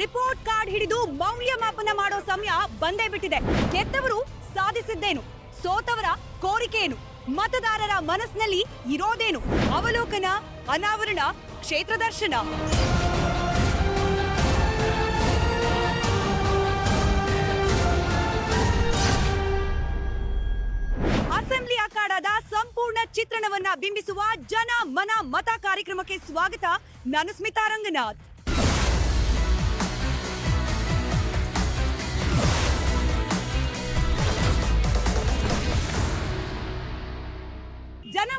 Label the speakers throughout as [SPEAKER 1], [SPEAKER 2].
[SPEAKER 1] Report card ಹಿಡಿದು ಮೌಲ್ಯಮಾಪನ ಮಾಡೋ ಸಮಯ ಬಂದೇ ಬಿಟ್ಟಿದೆ. ಗೆದ್ದವರು ಸಾಧಿಸಿದ್ದೇನು? ಸೋತವರ ಕೋರಿಕೆಯೇನು? ಮತದಾರರ ಮನಸ್ಸಿನಲ್ಲಿ ಇರೋದೇನು? ಅವಲೋಕನ, ಅನಾವರಣ, ಕ್ಷೇತ್ರ ದರ್ಶನ. ಅಸೆಂಬ್ಲಿ ಅಖಾಡದ ಸಂಪೂರ್ಣ ಚಿತ್ರಣವನ್ನ ಬಿಂಬಿಸುವ ಜನ ಮನ ಮತ ಕಾರ್ಯಕ್ರಮಕ್ಕೆ ಸ್ವಾಗತ ನಾನು ಸ್ಮಿತಾ ರಂಗನಾಥ್.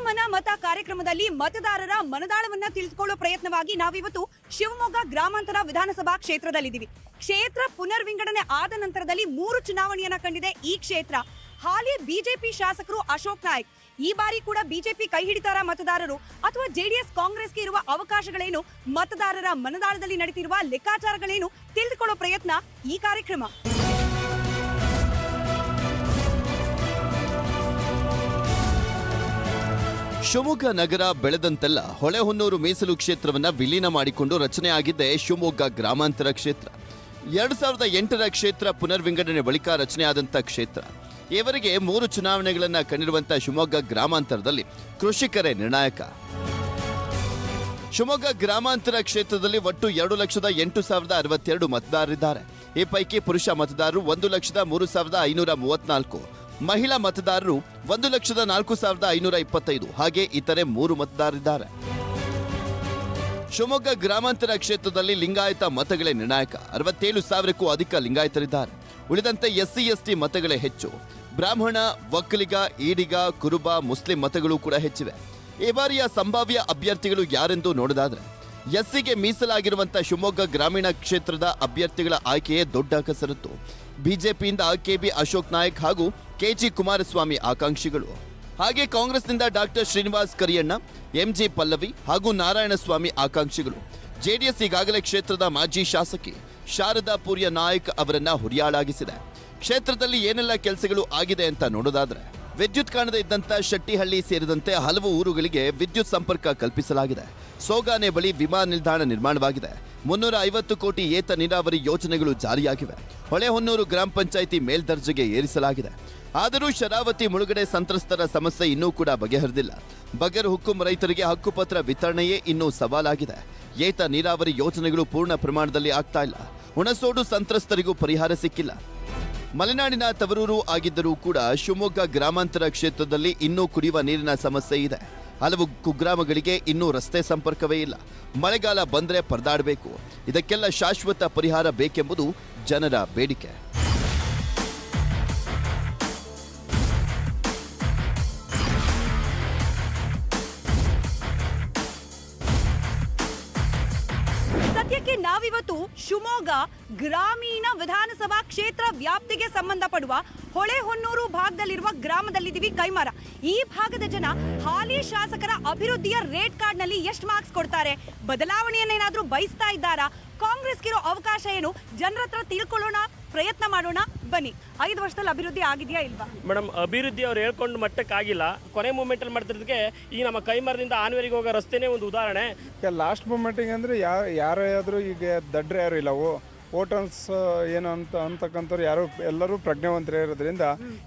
[SPEAKER 1] ಜನಮನ ಮತ ಕಾರ್ಯಕ್ರಮದಲ್ಲಿ ಮತದಾರರ ಮನದಾಳವನ್ನ ತಿಳಿದುಕೊಳ್ಳುವ ಪ್ರಯತ್ನವಾಗಿ ನಾವಿವತ್ತು ಶಿವಮೊಗ್ಗ ಗ್ರಾಮಾಂತರ ವಿಧಾನಸಭಾ ಕ್ಷೇತ್ರದಲ್ಲಿದ್ದೀವಿ. ಕ್ಷೇತ್ರ ಪುನರ್ವಿಂಗಡಣೆ ಆದ ನಂತರದಲ್ಲಿ ಮೂರು ಚುನಾವಣೆಯನ್ನ ಕಂಡಿದೆ ಈ ಕ್ಷೇತ್ರ. ಹಾಲಿ ಬಿಜೆಪಿ ಶಾಸಕರು ಅಶೋಕ್ ನಾಯ್ಕ್. ಈ ಬಾರಿ ಕೂಡ ಬಿಜೆಪಿ ಕೈ ಹಿಡಿತಾರ ಮತದಾರರು. ಅಥವಾ ಜೆಡಿಎಸ್ ಕಾಂಗ್ರೆಸ್ಗೆ ಇರುವ ಅವಕಾಶಗಳೇನು? ಮತದಾರರ ಮನದಾಳದಲ್ಲಿ ನಡೆದಿರುವ ಲೆಕ್ಕಾಚಾರಗಳೇನು? ತಿಳಿದುಕೊಳ್ಳೋ ಪ್ರಯತ್ನ ಈ ಕಾರ್ಯಕ್ರಮ.
[SPEAKER 2] ಶಿವಮೊಗ್ಗ ನಗರ ಬೆಳೆದಂತೆಲ್ಲ ಹೊಳೆಹೊನ್ನೂರು ಮೀಸಲು ಕ್ಷೇತ್ರವನ್ನ ವಿಲೀನ ಮಾಡಿಕೊಂಡು ರಚನೆ ಆಗಿದ್ದೆ ಶಿವಮೊಗ್ಗ ಗ್ರಾಮಾಂತರ ಕ್ಷೇತ್ರ. ಎರಡ್ ಸಾವಿರದ ಎಂಟರ ಕ್ಷೇತ್ರ ಪುನರ್ವಿಂಗಡಣೆ ಬಳಿಕ ರಚನೆಯಾದಂಥ ಕ್ಷೇತ್ರ. ಈವರೆಗೆ ಮೂರು ಚುನಾವಣೆಗಳನ್ನು ಕಂಡಿರುವಂಥ ಶಿವಮೊಗ್ಗ ಗ್ರಾಮಾಂತರದಲ್ಲಿ ಕೃಷಿಕರೇ ನಿರ್ಣಾಯಕ. ಶಿವಮೊಗ್ಗ ಗ್ರಾಮಾಂತರ ಕ್ಷೇತ್ರದಲ್ಲಿ ಒಟ್ಟು ಎರಡು ಲಕ್ಷದ ಎಂಟು ಸಾವಿರದ ಅರವತ್ತೆರಡು ಮತದಾರರಿದ್ದಾರೆ. ಈ ಪೈಕಿ ಪುರುಷ ಮತದಾರರು ಒಂದು ಲಕ್ಷದ ಮೂರು ಸಾವಿರದ ಐನೂರ ಮೂವತ್ನಾಲ್ಕು. ಮಹಿಳಾ ಮತದಾರರು ಒಂದು ಲಕ್ಷದ ನಾಲ್ಕು ಸಾವಿರದ ಐನೂರ ಇಪ್ಪತ್ತೈದು ಹಾಗೆ ಇತರೆ ಮೂರು ಮತದಾರರಿದ್ದಾರೆ. ಶಿವಮೊಗ್ಗ ಗ್ರಾಮಾಂತರ ಕ್ಷೇತ್ರದಲ್ಲಿ ಲಿಂಗಾಯತ ಮತಗಳೇ ನಿರ್ಣಾಯಕ. ಅರವತ್ತೇಳು ಸಾವಿರಕ್ಕೂ ಅಧಿಕ ಲಿಂಗಾಯತರಿದ್ದಾರೆ. ಉಳಿದಂತೆ ಎಸ್ಸಿ, ಎಸ್ಟಿ ಮತಗಳೇ ಹೆಚ್ಚು. ಬ್ರಾಹ್ಮಣ ಒಕ್ಕಲಿಗ ಈಡಿಗ, ಕುರುಬ, ಮುಸ್ಲಿಂ ಮತಗಳು ಕೂಡ ಹೆಚ್ಚಿವೆ. ಈ ಬಾರಿಯ ಸಂಭಾವ್ಯ ಅಭ್ಯರ್ಥಿಗಳು ಯಾರೆಂದು ನೋಡೋದಾದ್ರೆ, ಎಸ್ಸಿಗೆ ಮೀಸಲಾಗಿರುವಂತಹ ಶಿವಮೊಗ್ಗ ಗ್ರಾಮೀಣ ಕ್ಷೇತ್ರದ ಅಭ್ಯರ್ಥಿಗಳ ಆಯ್ಕೆಯೇ ದೊಡ್ಡ ಕಸರತ್ತು. ಬಿಜೆಪಿಯಿಂದ ಕೆಬಿ ಅಶೋಕ್ ನಾಯಕ್ ಹಾಗೂ ಕೆಜಿ ಕುಮಾರಸ್ವಾಮಿ ಆಕಾಂಕ್ಷಿಗಳು. ಹಾಗೆ ಕಾಂಗ್ರೆಸ್ನಿಂದ doctor Srinivas Kariyanna, M G Pallavi ಹಾಗೂ ನಾರಾಯಣಸ್ವಾಮಿ ಆಕಾಂಕ್ಷಿಗಳು. ಜೆಡಿಎಸ್ ಈಗಾಗಲೇ ಕ್ಷೇತ್ರದ ಮಾಜಿ ಶಾಸಕಿ ಶಾರದಾ ಪೂರ್ಯ ನಾಯಕ್ ಅವರನ್ನ ಹುರಿಯಾಳಾಗಿಸಿದೆ. ಕ್ಷೇತ್ರದಲ್ಲಿ ಏನೆಲ್ಲ ಕೆಲಸಗಳು ಆಗಿದೆ ಅಂತ ನೋಡೋದಾದ್ರೆ, ವಿದ್ಯುತ್ ಕಾಣದೇ ಇದ್ದಂತ ಶೆಟ್ಟಿಹಳ್ಳಿ ಸೇರಿದಂತೆ ಹಲವು ಊರುಗಳಿಗೆ ವಿದ್ಯುತ್ ಸಂಪರ್ಕ ಕಲ್ಪಿಸಲಾಗಿದೆ. ಸೋಗಾನೆ ಬಳಿ ವಿಮಾನ ನಿಲ್ದಾಣ ನಿರ್ಮಾಣವಾಗಿದೆ. ಮುನ್ನೂರ ಐವತ್ತು ಕೋಟಿ ಏತ ನೀರಾವರಿ ಯೋಜನೆಗಳು ಜಾರಿಯಾಗಿವೆ. ಹೊಳೆಹೊನ್ನೂರು ಗ್ರಾಮ ಪಂಚಾಯಿತಿ ಮೇಲ್ದರ್ಜೆಗೆ ಏರಿಸಲಾಗಿದೆ. ಆದರೂ ಶರಾವತಿ ಮುಳುಗಡೆ ಸಂತ್ರಸ್ತರ ಸಮಸ್ಯೆ ಇನ್ನೂ ಕೂಡ ಬಗೆಹರಿದಿಲ್ಲ. ಬಗರ್ ಹುಕ್ಕುಂ ರೈತರಿಗೆ ಹಕ್ಕುಪತ್ರ ವಿತರಣೆಯೇ ಇನ್ನೂ ಸವಾಲಾಗಿದೆ. ಏತ ನೀರಾವರಿ ಯೋಜನೆಗಳು ಪೂರ್ಣ ಪ್ರಮಾಣದಲ್ಲಿ ಆಗ್ತಾ ಇಲ್ಲ. ಹುಣಸೋಡು ಸಂತ್ರಸ್ತರಿಗೂ ಪರಿಹಾರ ಸಿಕ್ಕಿಲ್ಲ. ಮಲೆನಾಡಿನ ತವರೂರು ಆಗಿದ್ದರೂ ಕೂಡ ಶಿವಮೊಗ್ಗ ಗ್ರಾಮಾಂತರ ಕ್ಷೇತ್ರದಲ್ಲಿ ಇನ್ನೂ ಕುಡಿಯುವ ನೀರಿನ ಸಮಸ್ಯೆ ಇದೆ. ಹಲವು ಕುಗ್ರಾಮಗಳಿಗೆ ಇನ್ನೂ ರಸ್ತೆ ಸಂಪರ್ಕವೇ ಇಲ್ಲ. ಮಳೆಗಾಲ ಬಂದರೆ ಪರದಾಡಬೇಕು. ಇದಕ್ಕೆಲ್ಲ ಶಾಶ್ವತ ಪರಿಹಾರ ಬೇಕೆಂಬುದು ಜನರ ಬೇಡಿಕೆ.
[SPEAKER 1] ನಾವಿವತ್ತು ಶಿವಮೊಗ್ಗ ಗ್ರಾಮೀಣ ವಿಧಾನಸಭಾ ಕ್ಷೇತ್ರ ವ್ಯಾಪ್ತಿಗೆ ಸಂಬಂಧಪಡುವ ಹೊಳೆಹೊನ್ನೂರು ಭಾಗದಲ್ಲಿರುವ ಗ್ರಾಮದಲ್ಲಿದ್ದೀವಿ ಕೈಮಾರ. ಈ ಭಾಗದ ಜನ ಹಾಲಿ ಶಾಸಕರ ಅಭಿವೃದ್ಧಿಯ ರೇಟ್ ಕಾರ್ಡ್ನಲ್ಲಿ ಎಷ್ಟು ಮಾರ್ಕ್ಸ್ ಕೊಡ್ತಾರೆ? ಬದಲಾವಣೆಯನ್ನೇನಾದ್ರೂ ಬಯಸ್ತಾ ಇದ್ದಾರಾ? ಕಾಂಗ್ರೆಸ್ಗಿರೋ ಅವಕಾಶ ಏನು? ಜನರ ಹತ್ರ ತಿಳ್ಕೊಳ್ಳೋಣ. ಪ್ರಯತ್ನ ಮಾಡೋಣ ಬನ್ನಿ. ಐದು ವರ್ಷದಲ್ಲಿ ಅಭಿವೃದ್ಧಿ ಆಗಿದೆಯಾ ಇಲ್ವಾ?
[SPEAKER 3] ಮೇಡಮ್ ಅಭಿವೃದ್ಧಿ ಅವ್ರು ಹೇಳ್ಕೊಂಡು ಮಟ್ಟಕ್ಕೆ ಆಗಿಲ್ಲ. ಕೊನೆ ಮೂಮೆಂಟಲ್ಲಿ ಮಾಡ್ತಿರೋದಕ್ಕೆ ಈ ನಮ್ಮ ಕೈಮರದಿಂದ ಆನ್ವೇರಿಗೆ ಹೋಗೋ ರಸ್ತೆನೇ ಒಂದು ಉದಾಹರಣೆ.
[SPEAKER 4] ಲಾಸ್ಟ್ ಮೂಮೆಂಟಿಗೆ ಅಂದರೆ ಯಾರು ಯಾರೇ ಆದರೂ ಈಗ ದಡ್ರೆ ಯಾರು ಇಲ್ಲ ಓ ವೋಟರ್ಸ್ ಏನು ಅಂತ ಅಂತಕ್ಕಂಥವ್ರು ಯಾರು ಎಲ್ಲರೂ ಪ್ರಜ್ಞಾವಂತರೇ ಇರೋದ್ರಿಂದ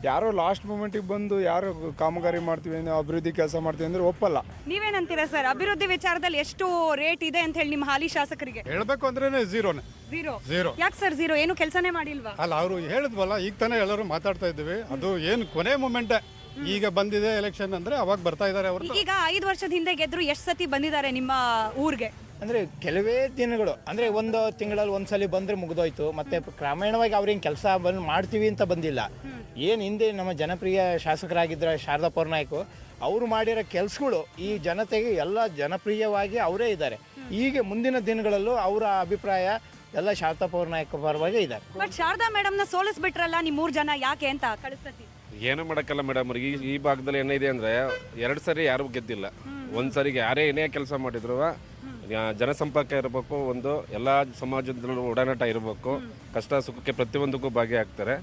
[SPEAKER 4] ಯಾರೋ ಲಾಸ್ಟ್ ಮೂಮೆಂಟಿಗೆ ಬಂದು ಯಾರು ಕಾಮಗಾರಿ ಮಾಡ್ತೀವಿ ಅಂದ್ರೆ ಅಭಿವೃದ್ಧಿ ಕೆಲಸ ಮಾಡ್ತೀವಿ ಅಂದರೆ ಒಪ್ಪಲ್ಲ.
[SPEAKER 1] ನೀವೇನಂತೀರಾ ಸರ್? ಅಭಿವೃದ್ಧಿ ವಿಚಾರದಲ್ಲಿ ಎಷ್ಟು ರೇಟ್ ಇದೆ ಅಂತ ಹೇಳಿ ನಿಮ್ಮ ಹಾಲಿ ಶಾಸಕರಿಗೆ?
[SPEAKER 4] ಹೇಳಬೇಕು ಅಂದ್ರೆ ಝೀರೋನೇ.
[SPEAKER 1] ಝೀರೋ?
[SPEAKER 4] Zero.
[SPEAKER 1] ಯಾಕೆ ಸರ್ ಜೀರೋ ಏನು ಕೆಲಸನೇ ಮಾಡಿಲ್ವಾ?
[SPEAKER 4] ಅಲ್ಲ ಅವರು ಹೇಳಿದ್ವಲ್ಲ ಈಗ ತಾನೇ ಎಲ್ಲರೂ ಮಾತಾಡ್ತಾ ಇದ್ದೀವಿ. ಅದು ಏನು ಕೊನೆ ಮೂಮೆಂಟೇ ಈಗ ಬಂದಿದೆ ಎಲೆಕ್ಷನ್ ಅಂದ್ರೆ ಅವಾಗ ಬರ್ತಾ ಇದ್ದಾರೆ ಅವರು.
[SPEAKER 1] ಈಗ ಐದು ವರ್ಷದ ಹಿಂದೆ ಗೆದ್ರು ಎಷ್ಟು ಸತಿ ಬಂದಿದ್ದಾರೆ ನಿಮ್ಮ ಊರಿಗೆ?
[SPEAKER 5] ಅಂದರೆ ಕೆಲವೇ ದಿನಗಳು ಅಂದರೆ ಒಂದು ತಿಂಗಳಲ್ಲಿ ಒಂದ್ಸಲಿ ಬಂದರೆ ಮುಗಿದೋಯ್ತು ಮತ್ತೆ ಕ್ರಮೇಣವಾಗಿ ಅವ್ರೇನು ಕೆಲಸ ಬಂದು ಮಾಡ್ತೀವಿ ಅಂತ ಬಂದಿಲ್ಲ. ಏನು ಹಿಂದೆ ನಮ್ಮ ಜನಪ್ರಿಯ ಶಾಸಕರಾಗಿದ್ದ ಶಾರದಾ ಪೌರ್ನಾಯ್ಕು ಅವರು ಮಾಡಿರೋ ಕೆಲಸಗಳು ಈ ಜನತೆಗೆ ಎಲ್ಲ ಜನಪ್ರಿಯವಾಗಿ ಅವರೇ ಇದ್ದಾರೆ. ಹೀಗೆ ಮುಂದಿನ ದಿನಗಳಲ್ಲೂ ಅವರ ಅಭಿಪ್ರಾಯ ಎಲ್ಲ ಶಾರದಾ ಪೌರ್ನಾಯ್ಕ ಪರವಾಗಿ ಇದ್ದಾರೆ.
[SPEAKER 1] ಬಟ್ ಶಾರದಾ ಮೇಡಮ್ನ ನ ಸೋಲಿಸ್ಬಿಟ್ರಲ್ಲ ನಿಮ್ ಮೂರು ಜನ ಯಾಕೆ ಅಂತ ಕಳಿಸ್ತತಿ
[SPEAKER 6] ಏನು ಮಾಡೋಕ್ಕಲ್ಲ ಮೇಡಮ್ ಅವ್ರಿಗೆ. ಈ ಭಾಗದಲ್ಲಿ ಏನಿದೆ ಅಂದರೆ ಎರಡು ಸರಿ ಯಾರು ಗೆದ್ದಿಲ್ಲ. ಒಂದು ಸರಿಗೆ ಯಾರೇ ಏನೇ ಕೆಲಸ ಮಾಡಿದ್ರು ಜನಸಂಪರ್ಕ ಇರಬೇಕು ಒಂದು ಎಲ್ಲ ಸಮಾಜದ ಒಡನಾಟ ಇರಬೇಕು. ಕಷ್ಟ ಸುಖಕ್ಕೆ ಪ್ರತಿಯೊಂದಕ್ಕೂ ಭಾಗಿಯಾಗ್ತಾರೆ.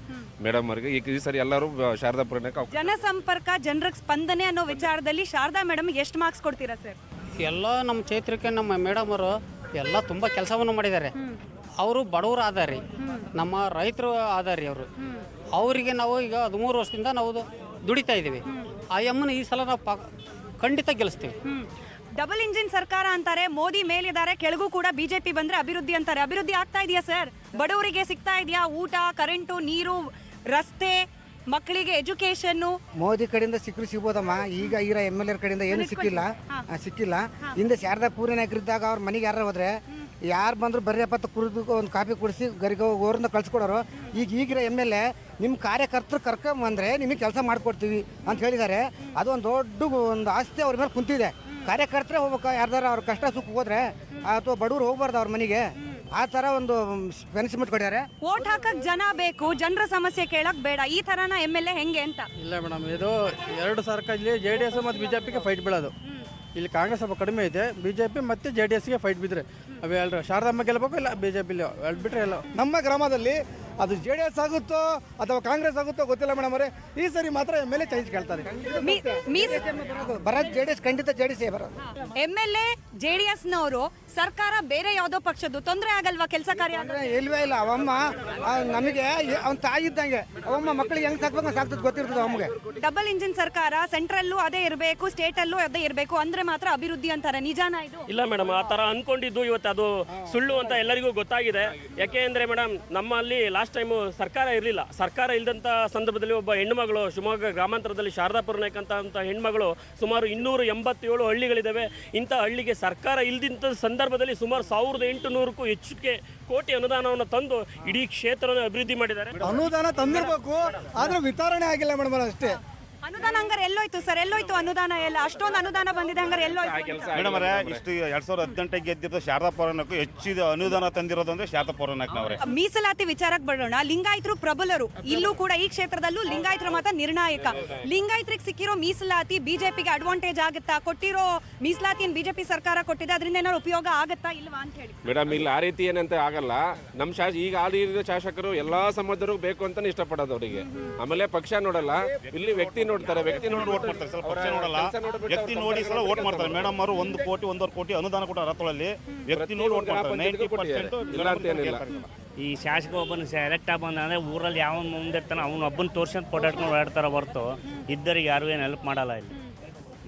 [SPEAKER 6] ಮೇಡಮ್ ಅವರಿಗೆ ಈಗ ಈ ಸರಿ ಎಲ್ಲರೂ ಶಾರದಾ ಪೂರ್ಣಕ್ಕೆ
[SPEAKER 1] ಜನಸಂಪರ್ಕ ಜನರ ಸ್ಪಂದನೆ ಅನ್ನೋ ವಿಚಾರದಲ್ಲಿ ಶಾರದಾ ಮೇಡಮ್ ಎಷ್ಟು ಮಾರ್ಕ್ಸ್ ಕೊಡ್ತೀರಾ ಸರ್?
[SPEAKER 7] ಎಲ್ಲ ನಮ್ಮ ಚೈತ್ರಕ್ಕೆ ನಮ್ಮ ಮೇಡಮ್ ಅವರು ಎಲ್ಲ ತುಂಬ ಕೆಲಸವನ್ನು ಮಾಡಿದ್ದಾರೆ. ಅವರು ಬಡವರು ಆದಾರಿ. ರೀ ನಮ್ಮ ರೈತರು ಆದಾರಿ ಅವರು. ಅವರಿಗೆ ನಾವು ಈಗ ಹದಿಮೂರು ವರ್ಷದಿಂದ ನಾವು ದುಡಿತಾ ಇದ್ದೀವಿ. ಆ ಎಮ್ಮನ ಈ ಸಲ ನಾವು ಪ ಖಂಡಿತ ಗೆಲ್ಲಿಸ್ತೀವಿ.
[SPEAKER 1] ಡಬಲ್ ಇಂಜಿನ್ ಸರ್ಕಾರ ಅಂತಾರೆ ಮೋದಿ ಮೇಲಿದ್ದಾರೆ ಕೆಳಗೂ ಕೂಡ ಬಿಜೆಪಿ ಬಂದ್ರೆ ಅಭಿವೃದ್ಧಿ ಅಂತಾರೆ. ಅಭಿವೃದ್ಧಿ ಆಗ್ತಾ ಇದೆಯಾ ಸರ್? ಬಡವರಿಗೆ ಸಿಗ್ತಾ ಇದೆಯಾ ಊಟ ಕರೆಂಟು ನೀರು ರಸ್ತೆ ಮಕ್ಕಳಿಗೆ ಎಜುಕೇಶನ್
[SPEAKER 8] ಮೋದಿ ಕಡೆಯಿಂದ ಸಿಕ್ಕರು ಸಿಗ್ಬೋದಮ್ಮ. ಈಗ ಇರೋ ಎಂ ಎಲ್ ಎರ್ ಕಡೆಯಿಂದ ಏನು ಸಿಕ್ಕಿಲ್ಲ. ಆ, ಸಿಕ್ಕಿಲ್ಲ. ಹಿಂದೆ ಶಾರದಾ ಪೂರ್ಣ ನಾಯಕರಿದ್ದಾಗ ಅವ್ರ ಮನೆಗೆ ಯಾರು ಹೋದ್ರೆ ಯಾರು ಬಂದ್ರು ಬರ್ರಿ ಅಪ್ಪತ್ತ ಕುಡಿದು ಒಂದು ಕಾಫಿ ಕುಡಿಸಿ ಗರಿಗೆ ಓರಿಂದ ಕಳ್ಸಿಕೊಡೋರು. ಈಗ ಈಗಿರೋ ಎಂ ಎಲ್ ಎ ನಿಮ್ಮ ಕಾರ್ಯಕರ್ತರು ಕರ್ಕೊಂಬಂದ್ರೆ ನಿಮಗೆ ಕೆಲಸ ಮಾಡಿಕೊಡ್ತೀವಿ ಅಂತ ಹೇಳಿದ್ದಾರೆ. ಅದು ಒಂದು ದೊಡ್ಡ ಒಂದು ಆಸ್ತಿ ಅವ್ರ ಮೇಲೆ ಕುಂತಿದೆ. ಕಾರ್ಯಕರ್ತರೇ ಹೋಗ್ಬೇಕು. ಯಾರ್ದಾರ ಅವ್ರ ಕಷ್ಟ ಸುಖ ಹೋದ್ರೆ ಅಥವಾ ಬಡವ್ರು ಹೋಗ್ಬಾರ್ದು ಅವ್ರ ಮನೆಗೆ ಆ ಥರ ಒಂದು ಬೆನಿಸಿಮೆಂಟ್ ಕೊಡ್ಯಾರೆ
[SPEAKER 1] ವೋಟ್ ಹಾಕಕ್ ಜನ ಬೇಕು ಜನರ ಸಮಸ್ಯೆ ಕೇಳಕ್ ಬೇಡ. ಈ ತರನ ಎಂ ಎಲ್ ಎ ಹೆಂಗೆ ಅಂತ?
[SPEAKER 9] ಇಲ್ಲ ಮೇಡಮ್ ಇದು ಎರಡು ಸರ್ಕಾರ ಇಲ್ಲಿ ಜೆ ಡಿ ಎಸ್ ಮತ್ತು ಬಿ ಜೆ ಪಿಗೆ ಫೈಟ್ ಬೀಳೋದು. ಇಲ್ಲಿ ಕಾಂಗ್ರೆಸ್ ಸ್ವಲ್ಪ ಕಡಿಮೆ ಇದೆ ಬಿ ಜೆ ಪಿ ಮತ್ತು ಜೆ ಡಿ ಎಸ್ಗೆ ಫೈಟ್ ಬಿದ್ದರೆ ಅವು ಶಾರದಮ್ಮ ಗೆಲ್ಲಬೇಕು ಇಲ್ಲ ಬಿ ಜೆ ಪಿಲಿ ಎರಡು ಬಿಟ್ಟರೆ ಎಲ್ಲ
[SPEAKER 10] ನಮ್ಮ ಗ್ರಾಮದಲ್ಲಿ ಅದು ಜೆ ಡಿ ಎಸ್ ಆಗುತ್ತೋ ಅಥವಾ ಕಾಂಗ್ರೆಸ್ ಆಗುತ್ತೋ ಗೊತ್ತಿಲ್ಲ ಮೇಡಮ್ ಅವರೇ ಈ ಸರಿ ಮಾತ್ರ ಎಂ ಎಲ್ ಎ ಚೇಂಜ್ ಕೇಳ್ತಾರೆ
[SPEAKER 1] ಮೀ- ಮೀಸ್
[SPEAKER 8] ಬರೋದು ಜೆ ಡಿ ಎಸ್ ಖಂಡಿತ ಜೆ ಡಿ ಎಸ್ ಬರೋದು.
[SPEAKER 1] M L A J D ಎಸ್ನವರು ಸರ್ಕಾರ ಬೇರೆ ಯಾವುದೋ ಪಕ್ಷದ್ದು ತೊಂದರೆ ಆಗಲ್ವಾ ಕೆಲಸ ಕಾರ್ಯ
[SPEAKER 8] ಅಂದ್ರೆ ಇಲ್ವೇ ಇಲ್ಲ ಅವಮ್ಮ ನಮಗೆ ಅವ್ನ ತಾಯಿ ಇದ್ದಂಗೆ ಅವಮ್ಮ ಮಕ್ಕಳಿಗೆ ಹೆಂಗ್ ಸಾಕ್ಬೇಕು ಸಾಕ್ತದ್ ಗೊತ್ತಿರ್ತದೆ ಅಮ್ಮಗೆ
[SPEAKER 1] ಡಬಲ್ ಇಂಜಿನ್ ಸರ್ಕಾರ ಸೆಂಟ್ರಲ್ಲೂ ಅದೇ ಇರಬೇಕು ಸ್ಟೇಟಲ್ಲೂ ಅದೇ ಇರಬೇಕು ಅಂದ್ರೆ ಮಾತ್ರ ಅಭಿವೃದ್ಧಿ ಅಂತಾರೆ ನಿಜಾನ ಇದು?
[SPEAKER 3] ಇಲ್ಲ ಮೇಡಮ್ ಆ ತರ ಅನ್ಕೊಂಡಿದ್ದು ಇವತ್ತು ಅದು ಸುಳ್ಳು ಅಂತ ಎಲ್ಲರಿಗೂ ಗೊತ್ತಾಗಿದೆ. ಯಾಕೆ ಅಂದರೆ ಮೇಡಮ್ ನಮ್ಮಲ್ಲಿ ಲಾಸ್ಟ್ ಟೈಮು ಸರ್ಕಾರ ಇರಲಿಲ್ಲ. ಸರ್ಕಾರ ಇಲ್ಲದಂಥ ಸಂದರ್ಭದಲ್ಲಿ ಒಬ್ಬ ಹೆಣ್ಮಗಳು ಶಿವಮೊಗ್ಗ ಗ್ರಾಮಾಂತರದಲ್ಲಿ ಶಾರದಾಪುರ ನಾಯ್ಕ ಅಂತ ಹೆಣ್ಮಗಳು ಸುಮಾರು ಇನ್ನೂರು ಎಂಬತ್ತೇಳು ಹಳ್ಳಿಗಳಿದ್ದಾವೆ ಇಂಥ ಹಳ್ಳಿಗೆ ಸರ್ಕಾರ ಇಲ್ದಿಂಥ ಸಂದರ್ಭದಲ್ಲಿ ಸುಮಾರು ಸಾವಿರದ ಎಂಟುನೂರಕ್ಕೂ ಹೆಚ್ಚಿಗೆ ಕೋಟಿ ಅನುದಾನವನ್ನು ತಂದು ಇಡೀ ಕ್ಷೇತ್ರವನ್ನು ಅಭಿವೃದ್ಧಿ ಮಾಡಿದ್ದಾರೆ.
[SPEAKER 10] ಅನುದಾನ ತಂದಿರಬೇಕು, ಆದರೆ ವಿತರಣೆ ಆಗಿಲ್ಲ ಮೇಡಮ್ ಅಷ್ಟೇ.
[SPEAKER 1] ಅನುದಾನ ಹಂಗಾರೆ ಎಲ್ಲೋಯ್ತು ಸರ್ ಎಲ್ಲೋಯ್ತು ಅನುದಾನ ಎಲ್ಲ? ಅಷ್ಟೊಂದು ಅನುದಾನ ಬಂದಿದೆ ಹಂಗಾರೆ ಎಲ್ಲೋಯ್ತು ಅಂತ.
[SPEAKER 11] ಮೇಡಮ್ ಅವರೇ ಇಷ್ಟು ಎರಡ್ ಸಾವಿರದ ಹದಿನೆಂಟಕ್ಕೆ ಗೆದ್ದಿದ್ದ ಶಾರದಾ ಪೌರಾಣಕ್ಕೂ ಹೆಚ್ಚಿದ ಅನುದಾನ ತಂದಿರೋದು ಅಂದ್ರೆ ಶಾರದಾ ಪೌರಾಣಕ್ನವರೇ
[SPEAKER 1] ಮೀಸಲಾತಿ ವಿಚಾರಕ್ಕೆ ಬರೋಣ. ಲಿಂಗಾಯತರು ಪ್ರಬಲರು. ಇಲ್ಲೂ ಕೂಡ ಈ ಕ್ಷೇತ್ರದಲ್ಲೂ ಲಿಂಗಾಯತರ ಮಾತ್ರ ನಿರ್ಣಾಯಕ. ಲಿಂಗಾಯತರಿಗೆ ಸಿಕ್ಕಿರೋ ಮೀಸಲಾತಿ ಬಿಜೆಪಿಗೆ ಅಡ್ವಾಂಟೇಜ್ ಆಗುತ್ತಾ? ಕೊಟ್ಟಿರೋ ಮೀಸಲಾತಿಯನ್ನು ಬಿಜೆಪಿ ಸರ್ಕಾರ ಕೊಟ್ಟಿದೆ ಅದರಿಂದ ಏನಾದ್ರು ಉಪಯೋಗ ಆಗುತ್ತಾ ಇಲ್ವಾ ಅಂತ ಹೇಳಿ.
[SPEAKER 6] ಮೇಡಮ್ ಇಲ್ಲಿ ಆ ರೀತಿ ಏನಂತ ಆಗಲ್ಲ. ನಮ್ಮ ಶಾಸ ಈಗ ಆದಿರುವ ಶಾಸಕರು ಎಲ್ಲಾ ಸಮಾಜರು ಬೇಕು ಅಂತಾನೆ ಇಷ್ಟಪಡೋದು ಅವರಿಗೆ. ಆಮೇಲೆ ಪಕ್ಷ ನೋಡಲ್ಲ. ಇಲ್ಲಿ ವ್ಯಕ್ತಿ ನೋಡ್ತಾರೆ ವ್ಯಕ್ತಿ ನೋಡಿ
[SPEAKER 11] ಓಟ್ ಮಾಡ್ತಾರೆ ಸ್ವಲ್ಪ ಪಕ್ಷ ನೋಡಲ್ಲ. ವ್ಯಕ್ತಿ ನೋಡಿ ಸಲ ಓಟ್ ಮಾಡ್ತಾರೆ. ಮೇಡಮ್ ಅವರು ಒಂದು ಕೋಟಿ ಒಂದೂವರೆ ಕೋಟಿ ಅನುದಾನ ಕೊಟ್ಟ ರಥಗಳಲ್ಲಿ ವ್ಯಕ್ತಿ ನೋಡಿ ಓಟ್ ಮಾಡ್ತಾರೆ. ನೈಂಟಿ ಪರ್ಸೆಂಟ್
[SPEAKER 6] ಇಲ್ಲ
[SPEAKER 12] ಈ ಶಾಸಕ ಒಬ್ಬನ ಸೆಲೆಕ್ಟ್ ಆಗಿ ಬಂದ ಅಂದರೆ ಊರಲ್ಲಿ ಯಾವ ಮುಂದಿರ್ತಾನೆ ಅವನು ಒಬ್ಬನ ತೋರ್ಸ್ಕೊಂಡು ಓಡಾಡ್ಕೊಂಡು ಓಡಾಡ್ತಾರೆ ಹೊರತು ಇದ್ದರಿಗೆ ಯಾರು ಏನು ಹೆಲ್ಪ್ ಮಾಡಲ್ಲ ಇಲ್ಲಿ.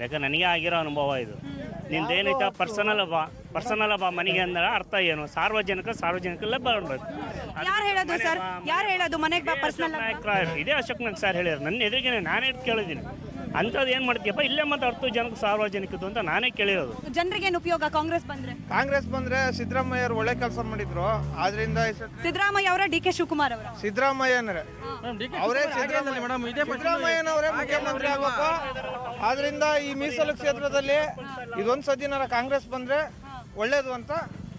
[SPEAKER 12] ಯಾಕಂದ್ರೆ ನನಗೆ ಆಗಿರೋ ಅನುಭವ ಇದು. ನಿಂದೇನೈತ? ಪರ್ಸನಲ್ ಬಾ ಪರ್ಸನಲ್ ಅಬ್ಬ ಮನೆಗೆ ಅಂದ್ರೆ ಅರ್ಥ ಏನು? ಸಾರ್ವಜನಿಕ ಸಾರ್ವಜನಿಕಲ್ಲೇ ಬರಬೇಕು
[SPEAKER 1] ಯಾರು ಹೇಳೋದು ಸರ್? ಯಾರು ಹೇಳೋದು? ಮನೆಗೆ ಬಾ ಪರ್ಸನಲ್
[SPEAKER 12] ನಾಯಕರು ಇದೇ ಅಶೋಕ್ ನಂಗೆ ಸರ್ ಹೇಳಿದ್ರು ನನ್ನ ಎದುರಿಗೆ ನಾನೇ ಕೇಳಿದ್ದೀನಿ. ಅಂಥದ್ದು ಏನು ಮಾಡ್ತೀಯಪ್ಪ? ಇಲ್ಲೇ ಮಾತಾಡ್ತು ಜನಕ್ಕೆ ಸಾರ್ವಜನಿಕದ್ದು ಅಂತ ನಾನೇ ಕೇಳಿರೋದು.
[SPEAKER 1] ಜನರಿಗೆ ಏನು ಉಪಯೋಗ? ಕಾಂಗ್ರೆಸ್ ಬಂದ್ರೆ?
[SPEAKER 5] ಕಾಂಗ್ರೆಸ್ ಬಂದ್ರೆ ಸಿದ್ದರಾಮಯ್ಯ ಅವರು ಒಳ್ಳೆ ಕೆಲಸ ಮಾಡಿದ್ರು. ಆದ್ರಿಂದ
[SPEAKER 1] ಸಿದ್ದರಾಮಯ್ಯ ಅವರ ಡಿ ಕೆ ಶಿವಕುಮಾರ್ ಅವರ?
[SPEAKER 5] ಅಂದ್ರೆ ಅವರೇ ಸಿದ್ದರಾಮಯ್ಯನವರೇ ಮುಖ್ಯಮಂತ್ರಿ ಆಗಬೇಕು. ಆದ್ರಿಂದ ಈ ಮೀಸಲು ಕ್ಷೇತ್ರದಲ್ಲಿ ಇದೊಂದು ಸದಿನಾರ ಕಾಂಗ್ರೆಸ್ ಬಂದ್ರೆ ಒಳ್ಳೇದು ಅಂತ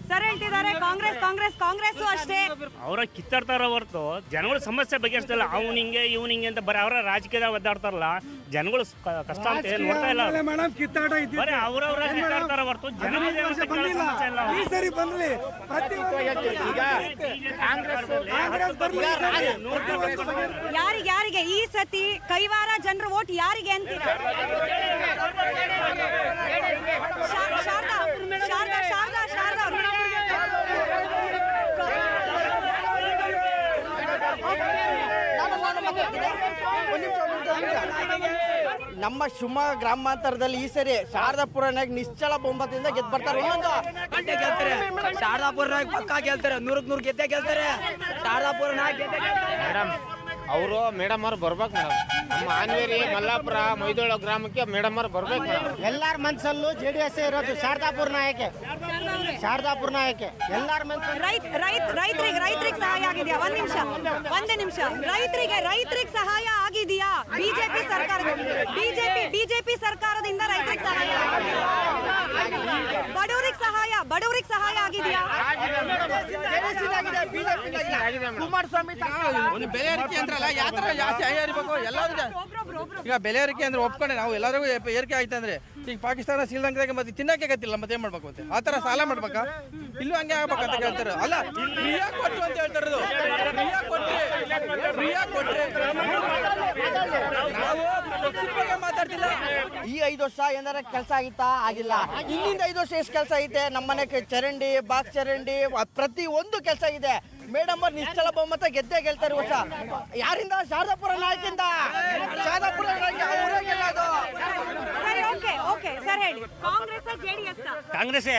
[SPEAKER 1] ಸರ್ ಹೇಳ್ತಿದ್ದಾರೆ ಕಾಂಗ್ರೆಸ್ ಕಾಂಗ್ರೆಸ್ ಕಾಂಗ್ರೆಸ್ ಅಷ್ಟೇ.
[SPEAKER 12] ಅವರ ಕಿತ್ತಾಡ್ತಾರ ಹೊರತು ಜನಗಳ ಸಮಸ್ಯೆ ಬಗೆಹರಿಸ್ತಿಲ್ಲ ಅವ್ನು ಹಿಂಗೆ ಇವ್ನು ಹಿಂಗೆ ಅಂತ ಬರೀ ಅವರ ರಾಜಕೀಯದಾಗ ಒದ್ದಾಡ್ತಾರಲ್ಲ ಜನಗಳು ಕ- ಕಷ್ಟ ಅಂತ ಏನು ನೋಡ್ತಾ ಇಲ್ಲ ಅವ್ರು.
[SPEAKER 10] ಮೇಡಮ್ ಕಿತ್ತಾಟ
[SPEAKER 12] ಬರೀ ಅವ್ರವ್ರ ಕಿತ್ತಾಡ್ತಾರ ಹೊರತು ಏನು ಸಮಸ್ಯೆ ಇಲ್ಲ
[SPEAKER 10] ಈ ಸರಿ ಬಂದ್ಲಿ ಪ್ರತಿ
[SPEAKER 1] ಯಾರಿಗೆ ಯಾರಿಗೆ? ಈ ಸತಿ ಕೈವಾರ ಜನರ ವೋಟ್ ಯಾರಿಗೆ ಅಂತೀರಾ ಶಾ- ಶಾರದಾ ಶಾರದಾ ಶಾರದಾ ಶಾರದಾ ಅವ್ರು.
[SPEAKER 9] ನಮ್ಮ ಶಿವಮೊಗ್ಗ ಗ್ರಾಮಾಂತರದಲ್ಲಿ ಈ ಸರಿ ಶಾರದಾಪುರನಾಗ ನಿಶ್ಚಲ ಬಹುಮತದಿಂದ ಗೆದ್ದು ಬರ್ತಾರೆ. ಇನ್ನೊಂದು ಗಂಟೆ ಗೆಲ್ತಾರೆ. ಶಾರದಾಪುರನಾಗ ಪಕ್ಕ ಗೆಲ್ತಾರೆ. ನೂರಕ್ಕೆ ನೂರು ಗೆದ್ದೆ ಗೆಲ್ತಾರೆ. ಶಾರದಾಪುರನಾಗ ಗೆದ್ದೆ
[SPEAKER 7] ಮೇಡಮ್ ಅವರು ಮೇಡಮ್ ಅವ್ರು ಬರ್ಬೇಕು ಮೇಡಮ್ ನಮ್ಮ ಆನ್ವೇರಿ ಮಲ್ಲಾಪುರ ಮೈದೋಳ ಗ್ರಾಮಕ್ಕೆ ಮೇಡಮ್ ಅವ್ರು ಬರ್ಬೇಕು ಮೇಡಮ್
[SPEAKER 8] ಎಲ್ಲಾರ ಮನ್ಸಲ್ಲೂ ಜೆ ಡಿ ಎಸ್ ಇರೋದು ಶಾರದಾಪುರ ನಾಯಕೆ. ಶಾರದಾಪುರ ನಾಯಕೆ. ಎಲ್ಲಾರ ಮನ್ಸಲ್ಲೂ
[SPEAKER 1] ರೈತ ರೈತ ರೈತರಿಗೆ ರೈತರಿಗೆ ಸಹಾಯ ಆಗಿದೆಯಾ? ಒಂದ್ ನಿಮಿಷ ಒಂದೇ ನಿಮಿಷ. ರೈತರಿಗೆ ರೈತರಿಗೆ ಸಹಾಯ ಆಗಿದೆಯಾ ಬಿಜೆಪಿ ಬಿಜೆಪಿ ಸರ್ಕಾರದಿಂದ ರೈತರಿಗೆ ಸಹಾಯ ಬಡವರಿಗೆ ಸಹಾಯ ಬಡವರಿಗೆ ಸಹಾಯ ಆಗಿದೆಯಾ?
[SPEAKER 9] ಕುಮಾರಸ್ವಾಮಿ ಒಂದು ಬೆಲೆ ಏರಿಕೆ ಅಂದ್ರಲ್ಲ ಯಾವ ತರ ಜಾಸ್ತಿ ಎಲ್ಲರೂ ಈಗ ಬೆಲೆ ಏರಿಕೆ ಅಂದ್ರೆ ಒಪ್ಕೊಂಡೆ ನಾವು ಎಲ್ಲರಿಗೂ ಏರಿಕೆ ಆಯ್ತು ಅಂದ್ರೆ ಈಗ ಪಾಕಿಸ್ತಾನ ಶ್ರೀಲಂಕಾದಾಗ ಮತ್ತೆ ತಿನ್ನಕ್ಕೆ ಗತ್ತಿಲ್ಲ ಮತ್ತೆ ಮಾಡ್ಬೇಕು ಮತ್ತೆ? ಆ ತರ ಸಾಲ ಮಾಡ್ಬೇಕಾ? ಇಲ್ಲೂ ಹಂಗೆ ಆಗ್ಬೇಕಂತ ಕೇಳ್ತಾರೆ. ಅಲ್ಲ, ರಿಯಾ ಕೊಟ್ಟು ಅಂತ ಹೇಳ್ತಾರೆ ರಿಯಾ ಕೊಟ್ರೆ ಫ್ರೀಯಾಗಿ ಕೊಟ್ರೆ ನಾವು ಮಾತಾಡ್ತಿಲ್ಲ. ಈ ಐದು ವರ್ಷ ಏನಾರ ಕೆಲಸ ಆಗಿತ್ತಾ? ಆಗಿಲ್ಲ. ಇಲ್ಲಿಂದ ಐದು ವರ್ಷ ಎಷ್ಟು ಕೆಲಸ ಐತೆ? ನಮ್ಮನೆ ಚರಂಡಿ, ಬಾಕ್ಸ್ ಚರಂಡಿ ಪ್ರತಿ ಒಂದು ಕೆಲಸ ಇದೆ. ಮೇಡಮ್ ಅವ್ರು ನಿಶ್ಚಲ ಬಹುಮತ ಗೆದ್ದೇ ಗೆಲ್ತಾರೆ ವರ್ಷ ಯಾರಿಂದ ಶಾರದಾಪುರ ನಾಯಕಿಂದ ಶಾರದಾಪುರ ನಾಯಕ ಅವರೇ ಗೆಲ್ಲೋದು
[SPEAKER 1] ಸರಿ ಓಕೆ ಓಕೆ ಸರ್ ಹೇಳಿ ಕಾಂಗ್ರೆಸ್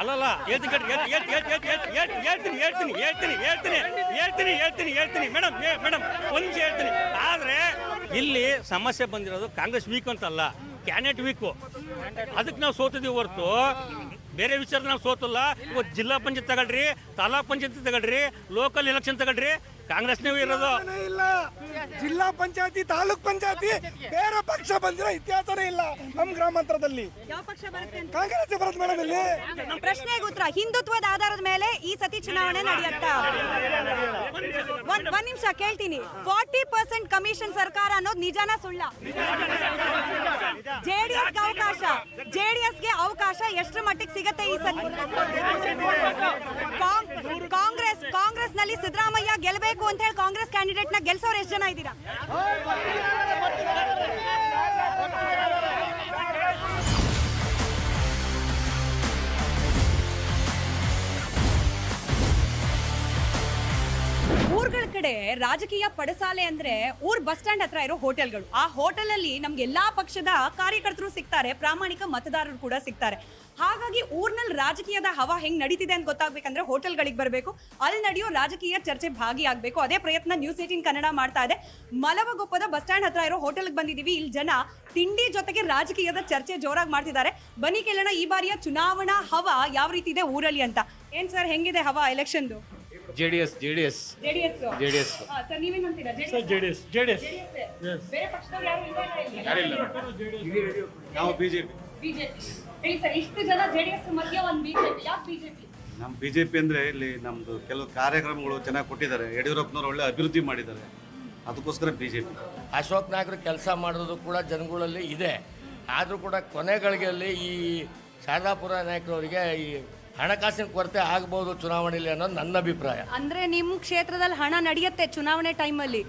[SPEAKER 12] ಅಲ್ಲಲ್ಲ ಹೇಳ್ತೀನಿ ಹೇಳ್ತೀನಿ ಹೇಳ್ತೀನಿ ಹೇಳ್ತೀನಿ ಹೇಳ್ತೀನಿ ಹೇಳ್ತೀನಿ ಹೇಳ್ತೀನಿ ಹೇಳ್ತೀನಿ ಮೇಡಮ್ ಮೇಡಮ್ ಒಂದ್ ಹೇಳ್ತೀನಿ ಆದ್ರೆ ಇಲ್ಲಿ ಸಮಸ್ಯೆ ಬಂದಿರೋದು ಕಾಂಗ್ರೆಸ್ ವೀಕ್ ಅಂತಲ್ಲ ಕ್ಯಾಂಡಿಡೇಟ್ ವೀಕು ಅದಕ್ಕೆ ನಾವು ಸೋತಿದ್ದೀವಿ ಹೊರತು. ಬೇರೆ ವಿಚಾರ ನಾವು ಸೋತಲ್ಲ. ಇವತ್ತು ಜಿಲ್ಲಾ ಪಂಚಾಯತ್ ತಗೊಳ್ರಿ ತಾಲೂಕ್ ಪಂಚಾಯತ್ ತಗೊಳ್ರಿ ಲೋಕಲ್ ಎಲೆಕ್ಷನ್ ತಗೊಳ್ರಿ ಕಾಂಗ್ರೆಸ್ನೇ ಇರೋದು.
[SPEAKER 10] ಇಲ್ಲ. ಜಿಲ್ಲಾ ಪಂಚಾಯತಿ ತಾಲೂಕ್ ಪಂಚಾಯತಿ ಬೇರೆ ಪಕ್ಷ ಬಂದಿರೋ ಇತಿಹಾಸನೇ ಇಲ್ಲ ನಮ್ಮ ಗ್ರಾಮಾಂತರದಲ್ಲಿ
[SPEAKER 1] ಯಾವ ಪಕ್ಷ ಬರುತ್ತೆ
[SPEAKER 10] ಕಾಂಗ್ರೆಸ್ ಬರುತ್ತೆ ಮೇಡಮ್ ಇಲ್ಲಿ.
[SPEAKER 1] ನಮ್ಮ ಪ್ರಶ್ನೆಗೆ ಉತ್ತರ. ಹಿಂದುತ್ವದ ಆಧಾರದ ಮೇಲೆ ಈ ಸತಿ ಚುನಾವಣೆ ನಡೆಯುತ್ತಾ? ನಿಮಿಷ ಕೇಳ್ತೀನಿ. ಫಾರ್ಟಿ ಪರ್ಸೆಂಟ್ ಕಮಿಷನ್ ಸರ್ಕಾರ ಅನ್ನೋದು ನಿಜಾನ ಸುಳ್ಳ? ಜೆಡಿಎಸ್ ಅವಕಾಶ. ಜೆಡಿಎಸ್ಗೆ ಅವಕಾಶ ಎಷ್ಟರ ಮಟ್ಟಿಗೆ ಸಿಗತ್ತೆ ಈ ಸಲ? ಕಾಂಗ್ರೆಸ್ ಕಾಂಗ್ರೆಸ್ನಲ್ಲಿ ಸಿದ್ದರಾಮಯ್ಯ ಗೆಲ್ಲಬೇಕು ಅಂತ ಹೇಳಿ ಕಾಂಗ್ರೆಸ್ ಕ್ಯಾಂಡಿಡೇಟ್ನ ಗೆಲ್ಸೋರು ಎಷ್ಟು ಜನ ಇದ್ದೀರಾ? ಕಡೆ ರಾಜಕೀಯ ಪಡಸಾಲೆ ಅಂದ್ರೆ ಊರ್ ಬಸ್ ಸ್ಟ್ಯಾಂಡ್ ಹತ್ರ ಇರೋ ಹೋಟೆಲ್ಗಳು. ಆ ಹೋಟೆಲ್ ಅಲ್ಲಿ ನಮ್ಗೆ ಎಲ್ಲಾ ಪಕ್ಷದ ಕಾರ್ಯಕರ್ತರು ಸಿಗ್ತಾರೆ, ಪ್ರಾಮಾಣಿಕ ಮತದಾರರು ಕೂಡ ಸಿಗ್ತಾರೆ. ಹಾಗಾಗಿ ಊರ್ನಲ್ಲಿ ರಾಜಕೀಯದ ಹವಾ ಹೆಂಗ್ ನಡೀತಿದೆ ಅಂತ ಗೊತ್ತಾಗ್ಬೇಕಂದ್ರೆ ಹೋಟೆಲ್ಗಳಿಗೆ ಬರಬೇಕು. ಅಲ್ಲಿ ನಡೆಯೋ ರಾಜಕೀಯ ಚರ್ಚೆ ಭಾಗಿಯಾಗಬೇಕು. ಅದೇ ಪ್ರಯತ್ನ ನ್ಯೂಸ್ ಏಟೀನ್ ಕನ್ನಡ ಮಾಡ್ತಾ ಇದೆ. ಮಲವಗೊಪ್ಪದ ಬಸ್ ಸ್ಟ್ಯಾಂಡ್ ಹತ್ರ ಇರೋ ಹೋಟೆಲ್ಗೆ ಬಂದಿದೀವಿ ಇಲ್ಲಿ ಜನ ತಿಂಡಿ ಜೊತೆಗೆ ರಾಜಕೀಯದ ಚರ್ಚೆ ಜೋರಾಗಿ ಮಾಡ್ತಿದ್ದಾರೆ. ಬನ್ನಿ ಕೇಳೋಣ, ಈ ಬಾರಿಯ ಚುನಾವಣಾ ಹವಾ ಯಾವ ರೀತಿ ಇದೆ ಊರಲ್ಲಿ ಅಂತ. ಏನ್ ಸರ್, ಹೆಂಗಿದೆ ಹವಾ ಎಲೆಕ್ಷನ್ದು
[SPEAKER 13] J D S J D S
[SPEAKER 1] JDS.
[SPEAKER 13] JDS.
[SPEAKER 1] Sir ನೀವೇನಂತೀರಾ
[SPEAKER 13] sir J D S J D S
[SPEAKER 1] ಬೇರೆ ಪಕ್ಷದವ್ರು ಯಾರು ಇಲ್ವಾ ಇಲ್ಲಿ?
[SPEAKER 14] ನಾವು ಬಿಜೆಪಿ.
[SPEAKER 1] ಬಿಜೆಪಿ. ಹೇಳಿ ಸರ್ ಇಷ್ಟು ಜನ ಜೆಡಿಎಸ್ ಮಧ್ಯ ಒಂದು ಬಿಜೆಪಿ. ಯಾಕೆ ಬಿಜೆಪಿ?
[SPEAKER 14] ನಮ್ಮ ಬಿಜೆಪಿ ಅಂದ್ರೆ ಇಲ್ಲಿ ನಮ್ದು ಕೆಲವು ಕಾರ್ಯಕ್ರಮಗಳು ಚೆನ್ನಾಗಿ ಕೊಟ್ಟಿದ್ದಾರೆ. ಯಡಿಯೂರಪ್ಪನವ್ರು ಒಳ್ಳೆ ಅಭಿವೃದ್ಧಿ ಮಾಡಿದ್ದಾರೆ. ಅದಕ್ಕೋಸ್ಕರ ಬಿಜೆಪಿ.
[SPEAKER 15] ಅಶೋಕ್ ನಾಯಕರು ಕೆಲಸ ಮಾಡೋದು ಕೂಡ ಜನಗಳಲ್ಲಿ ಇದೆ. ಆದರೂ ಕೂಡ ಕೊನೆಗಳಿಗೆಯಲ್ಲಿ ಈ ಶಾರದಾಪುರ ನಾಯಕರವರಿಗೆ ಈ ಹಣಕಾಸಿನ ಕೊರತೆ ಆಗಬಹುದು ಚುನಾವಣೆಯಲ್ಲಿ ಅನ್ನೋದು ನನ್ನ ಅಭಿಪ್ರಾಯ.
[SPEAKER 1] ಅಂದ್ರೆ ನಿಮ್ಮ ಕ್ಷೇತ್ರದಲ್ಲಿ ಹಣ ನಡೆಯುತ್ತೆ ಚುನಾವಣೆ ಟೈಮಲ್ಲಿ?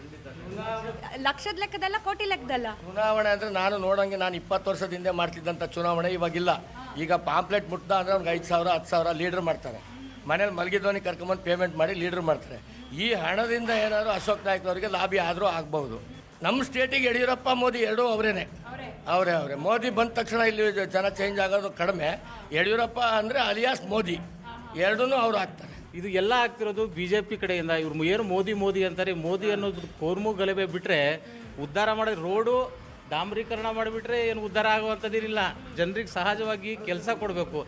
[SPEAKER 1] ಲಕ್ಷದ ಲೆಕ್ಕದಲ್ಲ ಕೋಟಿ ಲೆಕ್ಕದಲ್ಲ?
[SPEAKER 15] ಚುನಾವಣೆ ಅಂದರೆ ನಾನು ನೋಡಂಗೆ ನಾನು ಇಪ್ಪತ್ತು ವರ್ಷದ ಹಿಂದೆ ಮಾಡ್ತಿದ್ದಂಥ ಚುನಾವಣೆ ಇವಾಗಿಲ್ಲ. ಈಗ ಪಾಂಪ್ಲೆಟ್ ಮುಟ್ಟದ ಅಂದರೆ ಅವ್ನಿಗೆ ಐದು ಸಾವಿರ ಹತ್ತು ಸಾವಿರ ಲೀಡ್ರ್ ಮಾಡ್ತಾರೆ. ಮನೇಲಿ ಮಲಗಿದವನಿಗೆ ಕರ್ಕೊಂಬಂದು ಪೇಮೆಂಟ್ ಮಾಡಿ ಲೀಡರ್ ಮಾಡ್ತಾರೆ. ಈ ಹಣದಿಂದ ಏನಾದರೂ ಅಶೋಕ್ ನಾಯ್ಕ ಅವರಿಗೆ ಲಾಭಿ ಆದರೂ ಆಗ್ಬಹುದು. ನಮ್ಮ ಸ್ಟೇಟಿಗೆ ಯಡಿಯೂರಪ್ಪ ಮೋದಿ ಎರಡೂ ಅವರೇನೆ. ಅವರೇ. ಅವರೇ ಮೋದಿ ಬಂದ ತಕ್ಷಣ ಇಲ್ಲಿ ಜನ ಚೇಂಜ್ ಆಗೋದು ಕಡಿಮೆ. ಯಡಿಯೂರಪ್ಪ ಅಂದರೆ ಅಲಿಯಾಸ್ ಮೋದಿ. ಎರಡೂ ಅವರು ಆಗ್ತಾರೆ
[SPEAKER 16] ಇದು ಎಲ್ಲ ಆಗ್ತಿರೋದು ಬಿ ಜೆ ಪಿ ಕಡೆಯಿಂದ. ಇವ್ರು ಏನು ಮೋದಿ ಮೋದಿ ಅಂತಾರೆ ಮೋದಿ ಅನ್ನೋದು ಕೋರ್ಮು ಗಲಭೆ ಬಿಟ್ಟರೆ ಉದ್ಧಾರ ಮಾಡೋದು ರೋಡು ಡಾಂಬರೀಕರಣ ಮಾಡಿಬಿಟ್ರೆ ಏನು ಉದ್ಧಾರ ಆಗುವಂಥದ್ದಿರಲಿಲ್ಲ ಜನರಿಗೆ ಸಹಜವಾಗಿ ಕೆಲಸ ಕೊಡಬೇಕು.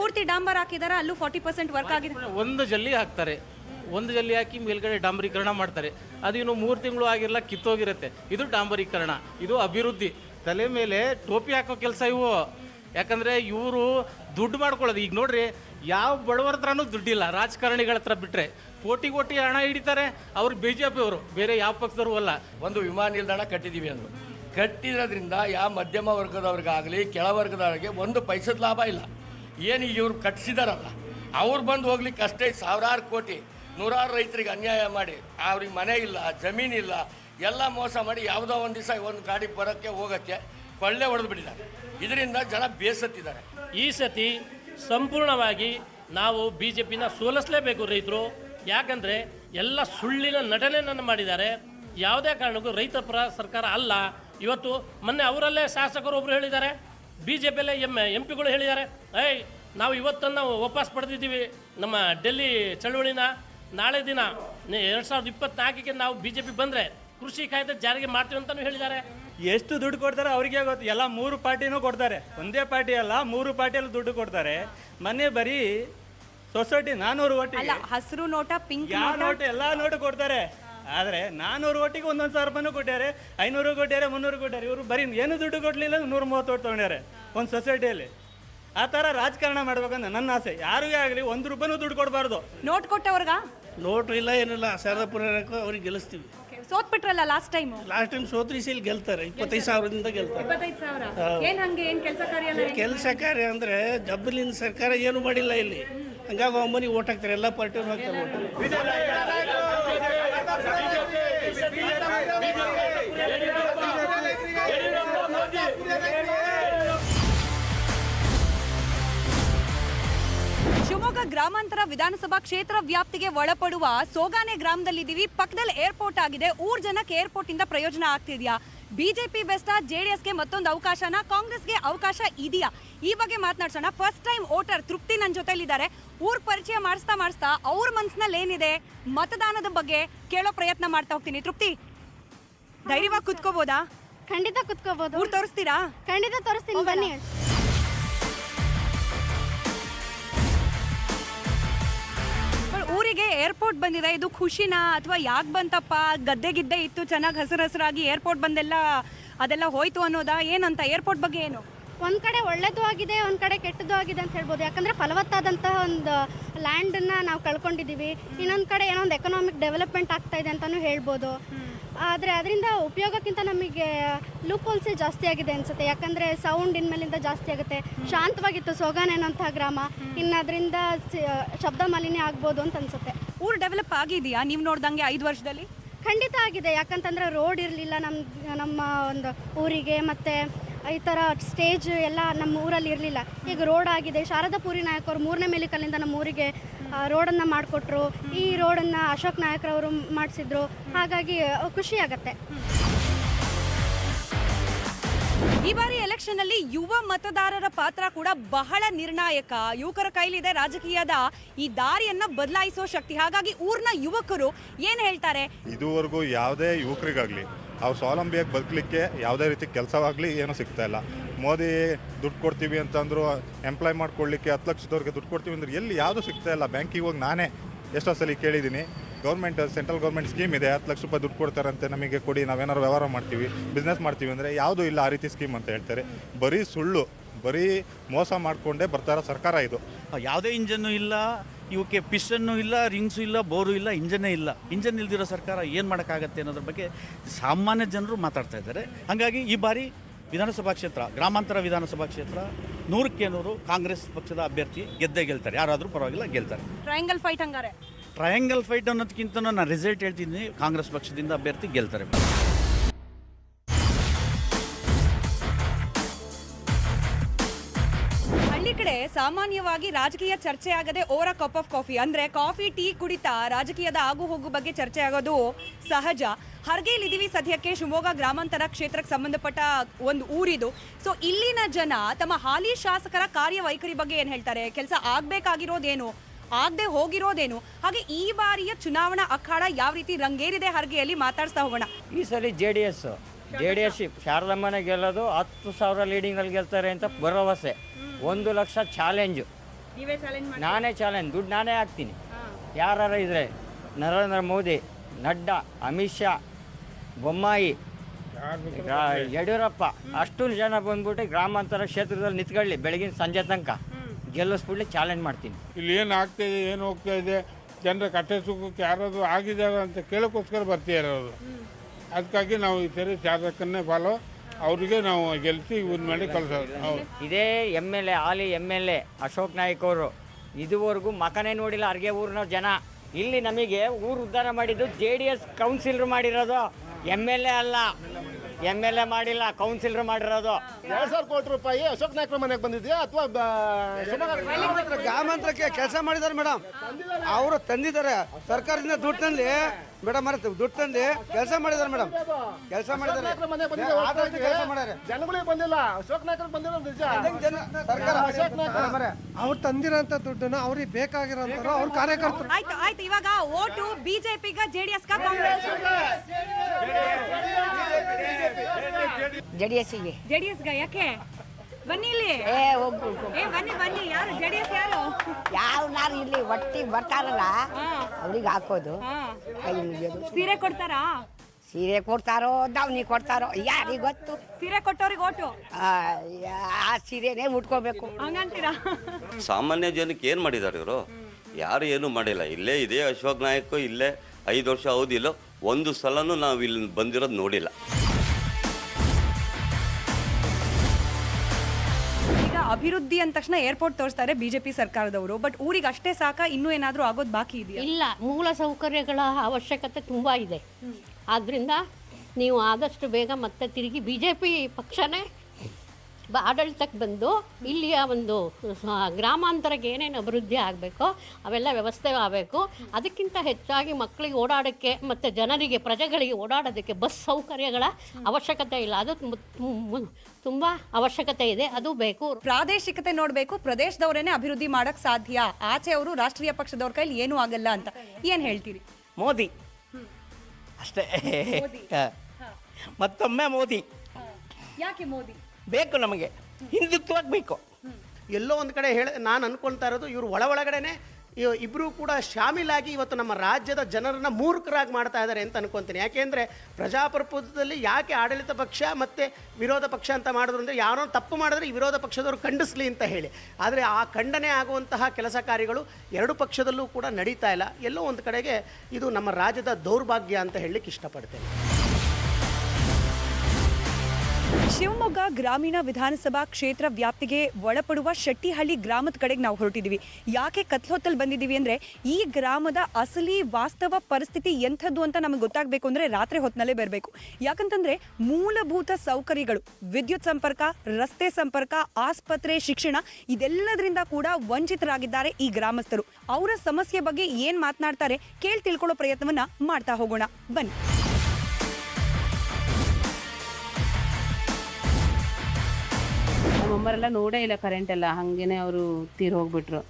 [SPEAKER 1] ಪೂರ್ತಿ ಡಾಂಬರ್ ಹಾಕಿದ್ದಾರೆ ಅಲ್ಲೂ ಫಾರ್ಟಿ ಪರ್ಸೆಂಟ್ ವರ್ಕ್ ಆಗಿದೆ.
[SPEAKER 16] ಒಂದು ಜಲ್ಲಿ ಹಾಕ್ತಾರೆ. ಒಂದು ಜಲ್ಲಿ ಹಾಕಿ ಮೇಲ್ಗಡೆ ಡಾಂಬರೀಕರಣ ಮಾಡ್ತಾರೆ. ಅದು ಇನ್ನು ಮೂರು ತಿಂಗಳು ಆಗಿರಲ್ಲ ಕಿತ್ತೋಗಿರುತ್ತೆ. ಇದು ಡಾಂಬರೀಕರಣ, ಇದು ಅಭಿವೃದ್ಧಿ. ತಲೆ ಮೇಲೆ ಟೋಪಿ ಹಾಕೋ ಕೆಲಸ ಇವು. ಯಾಕಂದರೆ ಇವರು ದುಡ್ಡು ಮಾಡ್ಕೊಳ್ಳೋದು. ಈಗ ನೋಡ್ರಿ, ಯಾವ ಬಡವರ ಹತ್ರನೂ ದುಡ್ಡಿಲ್ಲ. ರಾಜಕಾರಣಿಗಳ ಹತ್ರ ಬಿಟ್ಟರೆ ಕೋಟಿ ಕೋಟಿ ಹಣ ಹಿಡಿತಾರೆ ಅವ್ರು ಬಿ ಜೆ ಪಿ ಅವರು. ಬೇರೆ ಯಾವ ಪಕ್ಷದವರು ಅಲ್ಲ.
[SPEAKER 15] ಒಂದು ವಿಮಾನ ನಿಲ್ದಾಣ ಕಟ್ಟಿದ್ದೀವಿ ಅಂದರು. ಕಟ್ಟಿರೋದ್ರಿಂದ ಯಾವ ಮಧ್ಯಮ ವರ್ಗದವ್ರಿಗಾಗಲಿ ಕೆಳವರ್ಗದವ್ರಿಗೆ ಒಂದು ಪೈಸದ ಲಾಭ ಇಲ್ಲ. ಏನು ಇವ್ರು ಕಟ್ಟಿಸಿದಾರಲ್ಲ ಅವ್ರು ಬಂದು ಹೋಗ್ಲಿಕ್ಕೆ ಅಷ್ಟೇ ಸಾವಿರಾರು ಕೋಟಿ. ನೂರಾರು ರೈತರಿಗೆ ಅನ್ಯಾಯ ಮಾಡಿ, ಅವ್ರಿಗೆ ಮನೆ ಇಲ್ಲ ಜಮೀನಿಲ್ಲ ಎಲ್ಲ ಮೋಸ ಮಾಡಿ ಯಾವುದೋ ಒಂದು ದಿವಸ ಒಂದು ಗಾಡಿ ಬರೋಕ್ಕೆ ಹೋಗೋಕ್ಕೆ ಕೊಳ್ಳೆ ಹೊಡೆದು ಬಿಟ್ಟಿದ್ದಾರೆ. ಇದರಿಂದ ಜನ ಬೇಸತ್ತಿದ್ದಾರೆ.
[SPEAKER 17] ಈ ಸತಿ ಸಂಪೂರ್ಣವಾಗಿ ನಾವು ಬಿ ಜೆ ಪಿನ ಸೋಲಿಸಲೇಬೇಕು ರೈತರು. ಯಾಕಂದರೆ ಎಲ್ಲ ಸುಳ್ಳಿನ ನಟನೆಯನ್ನು ಮಾಡಿದ್ದಾರೆ. ಯಾವುದೇ ಕಾರಣಕ್ಕೂ ರೈತ ಪರ ಸರ್ಕಾರ ಅಲ್ಲ. ಇವತ್ತು ಮೊನ್ನೆ ಅವರಲ್ಲೇ ಶಾಸಕರು ಒಬ್ಬರು ಹೇಳಿದ್ದಾರೆ. ಬಿ ಜೆ ಪಿಯಲ್ಲೇ ಎಂ ಎಂ ಪಿಗಳು ಹೇಳಿದ್ದಾರೆ. ಏಯ್, ನಾವು ಇವತ್ತನ್ನು ವಾಪಸ್ ಪಡೆದಿದ್ದೀವಿ. ನಮ್ಮ ಡೆಲ್ಲಿ ಚಳುವಳಿನ ನಾಳೆ ದಿನ ಎರಡು ಸಾವಿರದ ಇಪ್ಪತ್ನಾಲ್ಕಕ್ಕೆ ನಾವು ಬಿ ಜೆ ಪಿ ಬಂದರೆ ಕೃಷಿ ಕಾಯ್ದೆ ಜಾರಿಗೆ ಮಾಡ್ತೀವಿ ಅಂತಲೂ ಹೇಳಿದ್ದಾರೆ.
[SPEAKER 18] ಎಷ್ಟು ದುಡ್ಡು ಕೊಡ್ತಾರೆ ಅವರಿಗೆ ಗೊತ್ತು. ಎಲ್ಲ ಮೂರು ಪಾರ್ಟಿನೂ ಕೊಡ್ತಾರೆ. ಒಂದೇ ಪಾರ್ಟಿ ಅಲ್ಲ ಮೂರು ಪಾರ್ಟಿಯಲ್ಲಿ ದುಡ್ಡು ಕೊಡ್ತಾರೆ. ಮನೆ ಬರೀ ಸೊಸೈಟಿ ನಾನೂರು
[SPEAKER 1] ಅಲ್ಲ
[SPEAKER 18] ಒಟ್ಟಿಗೆ
[SPEAKER 1] ಹಸಿರು ನೋಟ ಪಿಂಕ್
[SPEAKER 18] ಯಾವ
[SPEAKER 1] ನೋಟ?
[SPEAKER 18] ಎಲ್ಲ ನೋಟು ಕೊಡ್ತಾರೆ. ಆದರೆ ನಾನೂರು ಒಟ್ಟಿಗೆ ಒಂದೊಂದು ಸಾವಿರ ರೂಪಾಯಿನೂ ಕೊಟ್ಟಾರೆ ಐನೂರು ಕೊಟ್ಟಾರೆ ಮುನ್ನೂರು ಕೊಟ್ಟಾರೆ ಇವರು ಬರೀ ಏನು ದುಡ್ಡು ಕೊಡಲಿಲ್ಲ ನೂರ ಮೂವತ್ತು ತೊಗೊಂಡ್ಯಾರೆ ಒಂದು ಸೊಸೈಟಿಯಲ್ಲಿ. ಆ ಥರ ರಾಜಕಾರಣ ಮಾಡ್ಬೇಕಂತ ನನ್ನ ಆಸೆ. ಯಾರಿಗೇ ಆಗಲಿ ಒಂದು ರೂಪಾಯಿನೂ ದುಡ್ಡು ಕೊಡಬಾರ್ದು.
[SPEAKER 1] ನೋಟ್ ಕೊಟ್ಟವ್ರಗ?
[SPEAKER 19] ನೋಟು ಇಲ್ಲ ಏನಿಲ್ಲ. ಶಾರದಾಪುರ ಅವ್ರಿಗೆ ಗೆಲ್ಲಿಸ್ತೀವಿ.
[SPEAKER 1] ಸೋತ್ ಬಿಟ್ರಲ್ಲ ಲಾಸ್ಟ್ ಟೈಮ್
[SPEAKER 19] ಲಾಸ್ಟ್ ಟೈಮ್ ಸೋತ್ರಿ ಇಲ್ಲಿ ಗೆಲ್ತಾರೆ ಇಪ್ಪತ್ತೈದು ಸಾವಿರದಿಂದ ಗೆಲ್ತಾರೆ.
[SPEAKER 1] ಇಪ್ಪತ್ತೈದು ಸಾವಿರ.
[SPEAKER 19] ಹಾ.
[SPEAKER 1] ಏನ್ ಹಂಗೆ ಏನ್ ಕೆಲಸ ಕಾರ್ಯ ಎಲ್ಲ?
[SPEAKER 19] ಕೆಲಸ ಕಾರ್ಯ ಅಂದ್ರೆ ಜಬ್ಬಲಿನ ಸರ್ಕಾರ ಏನು ಮಾಡಿಲ್ಲ ಇಲ್ಲಿ. ಹಂಗಾಗಿ ಒಮ್ಮನಿ ಓಟ್ ಹಾಕ್ತಾರೆ ಎಲ್ಲ ಪಾರ್ಟಿಯವ್ರು ಹಾಕ್ತಾರೆ ಓಟ್.
[SPEAKER 1] ಗ್ರಾಮಾಂತರ ವಿಧಾನಸಭಾ ಕ್ಷೇತ್ರ ವ್ಯಾಪ್ತಿಗೆ ಒಳಪಡುವ ಸೋಗಾನೆ ಗ್ರಾಮದಲ್ಲಿದ್ದೀವಿ. ಪಕ್ಕದಲ್ಲಿ ಏರ್ಪೋರ್ಟ್ ಆಗಿದೆ. ಊರ್ ಜನಕ್ಕೆ ಏರ್ಪೋರ್ಟ್ ಇಂದ ಪ್ರಯೋಜನ ಆಗ್ತಿದ್ಯಾ? ಬಿಜೆಪಿ ಡಿ ಎಸ್ಗೆ ಮತ್ತೊಂದು ಅವಕಾಶನ ಕಾಂಗ್ರೆಸ್ಗೆ ಅವಕಾಶ ಇದೆಯಾ? ಈ ಬಗ್ಗೆ ಮಾತನಾಡ್ಸೋಣ. ಫಸ್ಟ್ ಟೈಮ್ ವೋಟರ್ ತೃಪ್ತಿ ನನ್ನ ಜೊತೆಲಿದ್ದಾರೆ. ಊರ್ ಪರಿಚಯ ಮಾಡಿಸ್ತಾ ಮಾಡಿಸ್ತಾ ಅವ್ರ ಮನ್ಸಿನಲ್ಲಿ ಏನಿದೆ? ಮತದಾನದ ಬಗ್ಗೆ ಕೇಳೋ ಪ್ರಯತ್ನ ಮಾಡ್ತಾ ಹೋಗ್ತೀನಿ. ತೃಪ್ತಿ? ಧೈರ್ಯವಾಗಿ ಕುತ್ಕೋಬೋದಾ?
[SPEAKER 20] ಖಂಡಿತ ಕುತ್ಕೋಬಹುದು
[SPEAKER 1] ಊರ್ ತೋರಿಸ್ತೀರಾ?
[SPEAKER 20] ಖಂಡಿತ ತೋರಿಸ್ತೀನಿ. ಬನ್ನಿ.
[SPEAKER 1] ಊರಿಗೆ ಏರ್ಪೋರ್ಟ್ ಬಂದಿದೆ. ಇದು ಖುಷಿನಾ ಅಥವಾ ಯಾಕೆ ಬಂತಪ್ಪ? ಗದ್ದೆ ಗಿದ್ದೆ ಇತ್ತು ಚೆನ್ನಾಗಿ ಹಸಿರು ಹಸಿರಾಗಿ ಏರ್ಪೋರ್ಟ್ ಬಂದೆಲ್ಲ ಅದೆಲ್ಲ ಹೋಯ್ತು ಅನ್ನೋದಾ? ಏನಂತ? ಏರ್ಪೋರ್ಟ್ ಬಗ್ಗೆ ಏನು?
[SPEAKER 20] ಒಂದು ಕಡೆ ಒಳ್ಳೇದು ಆಗಿದೆ ಒಂದು ಕಡೆ ಕೆಟ್ಟದ್ದು ಆಗಿದೆ ಅಂತ ಹೇಳ್ಬೋದು. ಯಾಕಂದ್ರೆ ಫಲವತ್ತಾದಂತಹ ಒಂದು ಲ್ಯಾಂಡನ್ನು ನಾವು ಕಳ್ಕೊಂಡಿದ್ದೀವಿ. ಇನ್ನೊಂದು ಕಡೆ ಏನೋ ಒಂದು ಎಕನಾಮಿಕ್ ಡೆವಲಪ್ಮೆಂಟ್ ಆಗ್ತಾ ಇದೆ ಅಂತಾನೂ ಹೇಳ್ಬೋದು. ಆದರೆ ಅದರಿಂದ ಉಪಯೋಗಕ್ಕಿಂತ ನಮಗೆ ಲುಕ್ ಹೋಲ್ಸೇ ಜಾಸ್ತಿ ಆಗಿದೆ ಅನ್ಸುತ್ತೆ. ಯಾಕಂದರೆ ಸೌಂಡ್ ಇನ್ಮೇಲಿಂದ ಜಾಸ್ತಿ ಆಗುತ್ತೆ. ಶಾಂತವಾಗಿತ್ತು ಸೊಗಾನೇನಂತಹ ಗ್ರಾಮ. ಇನ್ನು ಅದರಿಂದ ಶಬ್ದ ಮಾಲಿನ್ಯ ಆಗ್ಬೋದು ಅಂತ ಅನ್ಸುತ್ತೆ.
[SPEAKER 1] ಊರು ಡೆವಲಪ್ ಆಗಿದೆಯಾ? ನೀವು ನೋಡ್ದಂಗೆ ಐದು ವರ್ಷದಲ್ಲಿ?
[SPEAKER 20] ಖಂಡಿತ ಆಗಿದೆ. ಯಾಕಂತಂದ್ರೆ ರೋಡ್ ಇರಲಿಲ್ಲ ನಮ್ಮ ನಮ್ಮ ಒಂದು ಊರಿಗೆ ಮತ್ತು ಈ ಥರ ಸ್ಟೇಜ್ ಎಲ್ಲ ನಮ್ಮ ಊರಲ್ಲಿ ಇರಲಿಲ್ಲ. ಈಗ ರೋಡ್ ಆಗಿದೆ. ಶಾರದಾ ಪೂರಿ ನಾಯಕ್ ಅವರು ಮೂರನೇ ಮೇಲಿಕಲ್ಲಿಂದ ನಮ್ಮ ಊರಿಗೆ ರೋಡನ್ನು ಮಾಡಿಕೊಟ್ರು. ಈ ರೋಡನ್ನು ಅಶೋಕ್ ನಾಯಕರವರು ಮಾಡಿಸಿದ್ರು. ಹಾಗಾಗಿ ಖುಷಿ ಆಗತ್ತೆ.
[SPEAKER 1] ಈ ಬಾರಿ ಎಲೆಕ್ಷನ್ ಅಲ್ಲಿ ಯುವ ಮತದಾರರ ಪಾತ್ರ ಕೂಡ ಬಹಳ ನಿರ್ಣಾಯಕ. ಯುವಕರ ಕೈಲಿದೆ ರಾಜಕೀಯದ ಈ ದಾರಿಯನ್ನ ಬದಲಾಯಿಸೋ ಶಕ್ತಿ. ಹಾಗಾಗಿ ಊರ್ನ ಯುವಕರು ಏನ್ ಹೇಳ್ತಾರೆ?
[SPEAKER 21] ಇದುವರೆಗೂ ಯಾವುದೇ ಯುವಕರಿಗಾಗ್ಲಿ ಅವ್ರು ಸ್ವಾವಲಂಬಿಯಾಗಿ ಬದುಕಲಿಕ್ಕೆ ಯಾವುದೇ ರೀತಿ ಕೆಲಸವಾಗ್ಲಿ ಏನೂ ಸಿಗ್ತಾ ಇಲ್ಲ. ಮೋದಿ ದುಡ್ಡು ಕೊಡ್ತೀವಿ ಅಂತಂದ್ರು ಎಂಪ್ಲಾಯ್ ಮಾಡ್ಕೊಳ್ಳಿಕ್ಕೆ ಹತ್ತು ಲಕ್ಷದವ್ರಿಗೆ ದುಡ್ಡು ಕೊಡ್ತೀವಿ ಅಂದ್ರೆ ಎಲ್ಲಿ ಯಾವುದೂ ಸಿಗ್ತಾ ಇಲ್ಲ. ಬ್ಯಾಂಕಿಗೆ ಹೋಗಿ ನಾನೇ ಎಷ್ಟೋ ಸಲ ಕೇಳಿದ್ದೀನಿ ಗೌರ್ಮೆಂಟ್, ಸೆಂಟ್ರಲ್ ಗೌರ್ಮೆಂಟ್ ಸ್ಕೀಮ್ ಇದೆ, ಹತ್ತು ಲಕ್ಷ ರೂಪಾಯಿ ದುಡ್ಡು ಕೊಡ್ತಾರಂತೆ, ನಮಗೆ ಕೊಡಿ, ನಾವೇನಾದ್ರು ವ್ಯವಹಾರ ಮಾಡ್ತೀವಿ, ಬಿಸ್ನೆಸ್ ಮಾಡ್ತೀವಿ ಅಂದರೆ ಯಾವುದೂ ಇಲ್ಲ ಆ ರೀತಿ ಸ್ಕೀಮ್ ಅಂತ ಹೇಳ್ತಾರೆ. ಬರೀ ಸುಳ್ಳು, ಬರೀ ಮೋಸ ಮಾಡಿಕೊಂಡೇ ಬರ್ತಾರ ಸರ್ಕಾರ ಇದು.
[SPEAKER 22] ಯಾವುದೇ ಇಂಜನ್ನು ಇಲ್ಲ ಇವಕ್ಕೆ ಪಿಸ್ಟನ್ನು ಇಲ್ಲ, ರಿಂಗ್ಸು ಇಲ್ಲ, ಬೋರು ಇಲ್ಲ, ಇಂಜನ್ನೇ ಇಲ್ಲ. ಇಂಜನ್ ಇಲ್ದಿರೋ ಸರ್ಕಾರ ಏನು ಮಾಡೋಕ್ಕಾಗತ್ತೆ ಅನ್ನೋದ್ರ ಬಗ್ಗೆ ಸಾಮಾನ್ಯ ಜನರು ಮಾತಾಡ್ತಾ ಇದ್ದಾರೆ. ಹಾಗಾಗಿ ಈ ಬಾರಿ ವಿಧಾನಸಭಾ ಕ್ಷೇತ್ರ ಗ್ರಾಮಾಂತರ ವಿಧಾನಸಭಾ ಕ್ಷೇತ್ರ ನೂರಕ್ಕೆ ನೂರು ಕಾಂಗ್ರೆಸ್ ಪಕ್ಷದ ಅಭ್ಯರ್ಥಿ ಗೆದ್ದೇ ಗೆಲ್ತಾರೆ. ಯಾರಾದರೂ ಪರವಾಗಿಲ್ಲ ಗೆಲ್ತಾರೆ.
[SPEAKER 1] ಟ್ರಯಾಂಗಲ್ ಫೈಟ್ ಹಂಗಾರೆ.
[SPEAKER 22] ಟ್ರಯಾಂಗಲ್ ಫೈಟ್ ಅನ್ನೋದಕ್ಕಿಂತ ನಾನು ರಿಸಲ್ಟ್ ಹೇಳ್ತಿದ್ದೀನಿ. ಕಾಂಗ್ರೆಸ್ ಪಕ್ಷದಿಂದ ಅಭ್ಯರ್ಥಿ ಗೆಲ್ತಾರೆ.
[SPEAKER 1] ಕಡೆ ಸಾಮಾನ್ಯವಾಗಿ ರಾಜಕೀಯ ಚರ್ಚೆ ಆಗದೆ over a cup of coffee, ಅಂದ್ರೆ ಕಾಫಿ, ಟೀ ಕುಡಿತಾ ರಾಜಕೀಯದ ಆಗು ಹೋಗು ಬಗ್ಗೆ ಚರ್ಚೆ ಆಗೋದು ಸಹಜ. ಹರ್ಗೇಲಿದ್ದೀವಿ ಸದ್ಯಕ್ಕೆ ಶಿವಮೊಗ್ಗ ಗ್ರಾಮಾಂತರ ಕ್ಷೇತ್ರಕ್ಕೆ ಸಂಬಂಧಪಟ್ಟ ಒಂದು ಊರಿದು. ಸೊ ಇಲ್ಲಿನ ಜನ ತಮ್ಮ ಹಾಲಿ ಶಾಸಕರ ಕಾರ್ಯವೈಖರಿ ಬಗ್ಗೆ ಏನ್ ಹೇಳ್ತಾರೆ? ಕೆಲಸ ಆಗ್ಬೇಕಾಗಿರೋದೇನು? ಆಗದೆ ಹೋಗಿರೋದೇನು? ಹಾಗೆ ಈ ಬಾರಿಯ ಚುನಾವಣಾ ಅಖಾಡ ಯಾವ ರೀತಿ ರಂಗೇರಿದೆ ಹರ್ಗೆಯಲ್ಲಿ ಮಾತಾಡ್ತಾ ಹೋಗೋಣ.
[SPEAKER 23] ಈ ಸರಿ J D S. J D S ಶಾರದಮ್ಮನೆ ಗೆಲ್ಲೋದು, ಹತ್ತು ಸಾವಿರ ಲೀಡಿಂಗಲ್ಲಿ ಗೆಲ್ತಾರೆ ಅಂತ ಭರವಸೆ. ಒಂದು ಲಕ್ಷ ಚಾಲೆಂಜು.
[SPEAKER 1] ನೀವೇ ಚಾಲೆಂಜ್
[SPEAKER 23] ನಾನೇ ಚಾಲೆಂಜ್ ದುಡ್ಡು ನಾನೇ ಹಾಕ್ತೀನಿ. ಯಾರು ಇದ್ರೆ ನರೇಂದ್ರ ಮೋದಿ ನಡ್ಡಾ ಅಮಿತ್ ಶಾ ಬೊಮ್ಮಾಯಿ ಯಡಿಯೂರಪ್ಪ ಅಷ್ಟು ಜನ ಬಂದ್ಬಿಟ್ಟು ಗ್ರಾಮಾಂತರ ಕ್ಷೇತ್ರದಲ್ಲಿ ನಿಂತ್ಕೊಳ್ಳಿ ಬೆಳಗಿನ ಸಂಜೆ ತನಕ. ಗೆಲ್ಲಿಸ್ಬಿಡ್ಲಿ ಚಾಲೆಂಜ್ ಮಾಡ್ತೀನಿ.
[SPEAKER 24] ಇಲ್ಲಿ ಏನು ಆಗ್ತಾ ಇದೆ ಏನು ಹೋಗ್ತಾ ಇದೆ ಜನರ ಕಟ್ಟೆ ಸುಖಕ್ಕೆ ಯಾರಾದರೂ ಆಗಿದ್ದಾರೆ ಅಂತ ಕೇಳೋಕ್ಕೋಸ್ಕರ ಬರ್ತಿದ್ದಾರೆ ಅವರು. ಅದಕ್ಕಾಗಿ ನಾವು ಈ ಸರಿ ಶಾಸಕನ್ನೇ ಫಾಲೋ ಅವರಿಗೆ ನಾವು ಗೆಲ್ಲಿಸಿ ಇವ್ನ ಮಾಡಿ ಕಳ್ಸೋದು ಹೌದು.
[SPEAKER 23] ಇದೇ M L A holy M L A Ashok Naik ಅವರು. ಇದುವರೆಗೂ ಮಕನೇ ನೋಡಿಲ್ಲ ಅರ್ಗೆ ಊರಿನ ಜನ. ಇಲ್ಲಿ ನಮಗೆ ಊರು ಉದ್ಧಾರ ಮಾಡಿದ್ದು ಜೆ ಡಿ ಎಸ್ ಕೌನ್ಸಿಲರ್ ಮಾಡಿರೋದು. ಎಂ ಎಲ್ ಎ ಅಲ್ಲ. ಎಂ ಎಲ್ ಎ ಮಾಡಿಲ್ಲ ಕೌನ್ಸಿಲರ್ ಮಾಡಿರೋದು.
[SPEAKER 10] ಎರಡು ಸಾವಿರ ಕೋಟಿ ರೂಪಾಯಿ ಅಶೋಕ್ ನಾಯ್ಕರ ಮನೆಗೆ ಬಂದಿದ್ಯಾ ಅಥವಾ ಗ್ರಾಮಾಂತರಕ್ಕೆ ಕೆಲಸ ಮಾಡಿದ್ದಾರೆ ಮೇಡಮ್. ಅವರು ತಂದಿದ್ದಾರೆ. ಸರ್ಕಾರದಿಂದ ದುಡ್ಡು ತಂದು ಮೇಡಮ್ ಅವ್ರ ದುಡ್ಡು ತಂದು ಕೆಲಸ ಮಾಡಿದಾರೆ ಮೇಡಮ್. ಕೆಲಸ ಮಾಡಿದ್ದಾರೆ ಕೆಲಸ ಮಾಡ್ಯಾರೆ. ಜನಗಳಿಗೆ ಬಂದಿಲ್ಲ. ಅಶೋಕ್ ನಾಯ್ಕರಿಗೆ ಬಂದಿಲ್ಲ ನಿಜ. ಸರ್ಕಾರ
[SPEAKER 25] ಅವ್ರು ತಂದಿರೋಂಥ ದುಡ್ಡನ್ನ ಅವ್ರಿಗೆ ಬೇಕಾಗಿರೋ ಅವ್ರ ಕಾರ್ಯಕರ್ತರು.
[SPEAKER 1] ಆಯ್ತು ಆಯ್ತು ಇವಾಗ ಓಟು ಬಿಜೆಪಿಗ ಜೆಡಿಎಸ್ ಜೆಡಿಎಸ್ ಗ ಯಾಕೆ? ಬನ್ನಿ ಇಲ್ಲಿ.
[SPEAKER 26] ಏ ಹೋಗು
[SPEAKER 1] ಏ ಬನ್ನಿ ಬನ್ನಿ. ಯಾರು? ಜೆಡಿಎಸ್ ಯಾರು?
[SPEAKER 26] ಯಾರು? ಇಲ್ಲಿ ಒಟ್ಟಿಗೆ ಬರ್ತಾರಲ್ಲ ಅವ್ರಿಗೆ ಹಾಕೋದು. ಕೈ ಮುಗಿಯೋದು.
[SPEAKER 1] ಸೀರೆ ಕೊಡ್ತಾರಾ?
[SPEAKER 26] ಸೀರೆ ಕೊಡ್ತಾರೋ ದಾವಣಿ ಕೊಡ್ತಾರೋ ಯಾರಿಗೆ ಗೊತ್ತು?
[SPEAKER 1] ಸೀರೆ ಕೊಟ್ಟವ್ರಿಗೆ ಓಟು.
[SPEAKER 26] ಆ, ಆ ಸೀರೆನೇ ಉಟ್ಕೋಬೇಕು.
[SPEAKER 1] ಹಂಗಂತೀರಾ?
[SPEAKER 27] ಸಾಮಾನ್ಯ ಜನಕ್ಕೆ ಏನು ಮಾಡಿದ್ದಾರೆ ಇವರು? ಯಾರು ಏನು ಮಾಡಿಲ್ಲ. ಇಲ್ಲೇ ಇದೇ ಅಶೋಕ್ ನಾಯಕ್ ಇಲ್ಲೇ ಐದು ವರ್ಷ ಹೌದಿಲ್ಲ ಒಂದು ಸಲನೂ ನಾವು ಇಲ್ಲಿ ಬಂದಿರೋದು ನೋಡಿಲ್ಲ.
[SPEAKER 1] ಅಭಿವೃದ್ಧಿ ಅಂದ ತಕ್ಷಣ ಏರ್ಪೋರ್ಟ್ ತೋರಿಸ್ತಾರೆ ಬಿಜೆಪಿ ಸರ್ಕಾರದವರು. ಬಟ್ ಊರಿಗೆ ಅಷ್ಟೇ ಸಾಕ ಇನ್ನೂ ಏನಾದರೂ ಆಗೋದು ಬಾಕಿ ಇದೆಯಾ?
[SPEAKER 28] ಇಲ್ಲ ಮೂಲ ಸೌಕರ್ಯಗಳ ಅವಶ್ಯಕತೆ ತುಂಬ ಇದೆ. ಆದ್ದರಿಂದ ನೀವು ಆದಷ್ಟು ಬೇಗ ಮತ್ತೆ ತಿರುಗಿ ಬಿ ಜೆ ಪಿ ಪಕ್ಷನೇ ಬ ಆಡಳಿತಕ್ಕೆ ಬಂದು ಇಲ್ಲಿಯ ಒಂದು ಗ್ರಾಮಾಂತರಕ್ಕೆ ಏನೇನು ಅಭಿವೃದ್ಧಿ ಆಗಬೇಕೋ ಅವೆಲ್ಲ ವ್ಯವಸ್ಥೆ ಆಗಬೇಕು. ಅದಕ್ಕಿಂತ ಹೆಚ್ಚಾಗಿ ಮಕ್ಕಳಿಗೆ ಓಡಾಡೋಕ್ಕೆ ಮತ್ತು ಜನರಿಗೆ ಪ್ರಜೆಗಳಿಗೆ ಓಡಾಡೋದಕ್ಕೆ ಬಸ್ ಸೌಕರ್ಯಗಳ ಅವಶ್ಯಕತೆ ಇಲ್ಲ. ಅದು ತುಂಬ ಅವಶ್ಯಕತೆ ಇದೆ. ಅದು ಬೇಕು.
[SPEAKER 1] ಪ್ರಾದೇಶಿಕತೆ ನೋಡಬೇಕು. ಪ್ರದೇಶದವರೇನೆ ಅಭಿವೃದ್ಧಿ ಮಾಡೋಕ್ಕೆ ಸಾಧ್ಯ. ಆಚೆ ಅವರು ರಾಷ್ಟ್ರೀಯ ಪಕ್ಷದವ್ರ ಕೈಲಿ ಏನೂ ಆಗಲ್ಲ ಅಂತ. ಏನು ಹೇಳ್ತೀರಿ?
[SPEAKER 29] ಮೋದಿ. ಅಷ್ಟೇ. ಮತ್ತೊಮ್ಮೆ ಮೋದಿ.
[SPEAKER 1] ಯಾಕೆ ಮೋದಿ?
[SPEAKER 29] ಬೇಕು ನಮಗೆ. ಹಿಂದುತ್ವಕ್ಕೆ ಬೇಕು.
[SPEAKER 30] ಎಲ್ಲೋ ಒಂದು ಕಡೆ ಹೇಳ, ನಾನು ಅನ್ಕೊಳ್ತಾ ಇರೋದು ಇವರು ಒಳ ಒಳಗಡೆನೆ ಇಬ್ಬರು ಕೂಡ ಶಾಮೀಲಾಗಿ ಇವತ್ತು ನಮ್ಮ ರಾಜ್ಯದ ಜನರನ್ನು ಮೂರ್ಖರಾಗಿ ಮಾಡ್ತಾ ಇದ್ದಾರೆ ಅಂತ ಅನ್ಕೊಂತೀನಿ. ಯಾಕೆಂದರೆ ಪ್ರಜಾಪ್ರಭುತ್ವದಲ್ಲಿ ಯಾಕೆ ಆಡಳಿತ ಪಕ್ಷ ಮತ್ತು ವಿರೋಧ ಪಕ್ಷ ಅಂತ ಮಾಡಿದ್ರು ಅಂದರೆ ಯಾರೋ ತಪ್ಪು ಮಾಡಿದ್ರೆ ಈ ವಿರೋಧ ಪಕ್ಷದವರು ಖಂಡಿಸ್ಲಿ ಅಂತ ಹೇಳಿ. ಆದರೆ ಆ ಖಂಡನೆ ಆಗುವಂತಹ ಕೆಲಸ ಕಾರ್ಯಗಳು ಎರಡು ಪಕ್ಷದಲ್ಲೂ ಕೂಡ ನಡೀತಾ ಇಲ್ಲ. ಎಲ್ಲೋ ಒಂದು ಕಡೆಗೆ ಇದು ನಮ್ಮ ರಾಜ್ಯದ ದೌರ್ಭಾಗ್ಯ ಅಂತ ಹೇಳಲಿಕ್ಕೆ ಇಷ್ಟಪಡ್ತೇನೆ.
[SPEAKER 1] ಶಿವಮೊಗ್ಗ ಗ್ರಾಮೀಣ ವಿಧಾನಸಭಾ ಕ್ಷೇತ್ರ ವ್ಯಾಪ್ತಿಗೆ ಒಳಪಡುವ ಶೆಟ್ಟಿಹಳ್ಳಿ ಗ್ರಾಮದ ಕಡೆಗೆ ನಾವು ಹೊರಟಿದ್ದೀವಿ. ಯಾಕೆ ಕತ್ಲೊತ್ತಲ್ಲಿ ಬಂದಿದ್ದೀವಿ ಅಂದರೆ ಈ ಗ್ರಾಮದ ಅಸಲಿ ವಾಸ್ತವ ಪರಿಸ್ಥಿತಿ ಎಂಥದ್ದು ಅಂತ ನಮಗೆ ಗೊತ್ತಾಗಬೇಕು ಅಂದರೆ ರಾತ್ರಿ ಹೊತ್ತಿನಲ್ಲೇ ಬರಬೇಕು. ಯಾಕಂತಂದರೆ ಮೂಲಭೂತ ಸೌಕರ್ಯಗಳು, ವಿದ್ಯುತ್ ಸಂಪರ್ಕ, ರಸ್ತೆ ಸಂಪರ್ಕ, ಆಸ್ಪತ್ರೆ, ಶಿಕ್ಷಣ ಇದೆಲ್ಲದರಿಂದ ಕೂಡ ವಂಚಿತರಾಗಿದ್ದಾರೆ ಈ ಗ್ರಾಮಸ್ಥರು. ಅವರ ಸಮಸ್ಯೆ ಬಗ್ಗೆ ಏನು ಮಾತನಾಡ್ತಾರೆ ಕೇಳಿ ತಿಳ್ಕೊಳ್ಳೋ ಪ್ರಯತ್ನವನ್ನು ಮಾಡ್ತಾ ಹೋಗೋಣ. ಬನ್ನಿ.
[SPEAKER 31] ನಮ್ಮಮ್ಮರೆಲ್ಲ ನೋಡೇ ಇಲ್ಲ ಕರೆಂಟ್ ಎಲ್ಲ. ಹಾಗೇನೆ ಅವರು ತೀರ್ ಹೋಗ್ಬಿಟ್ರು.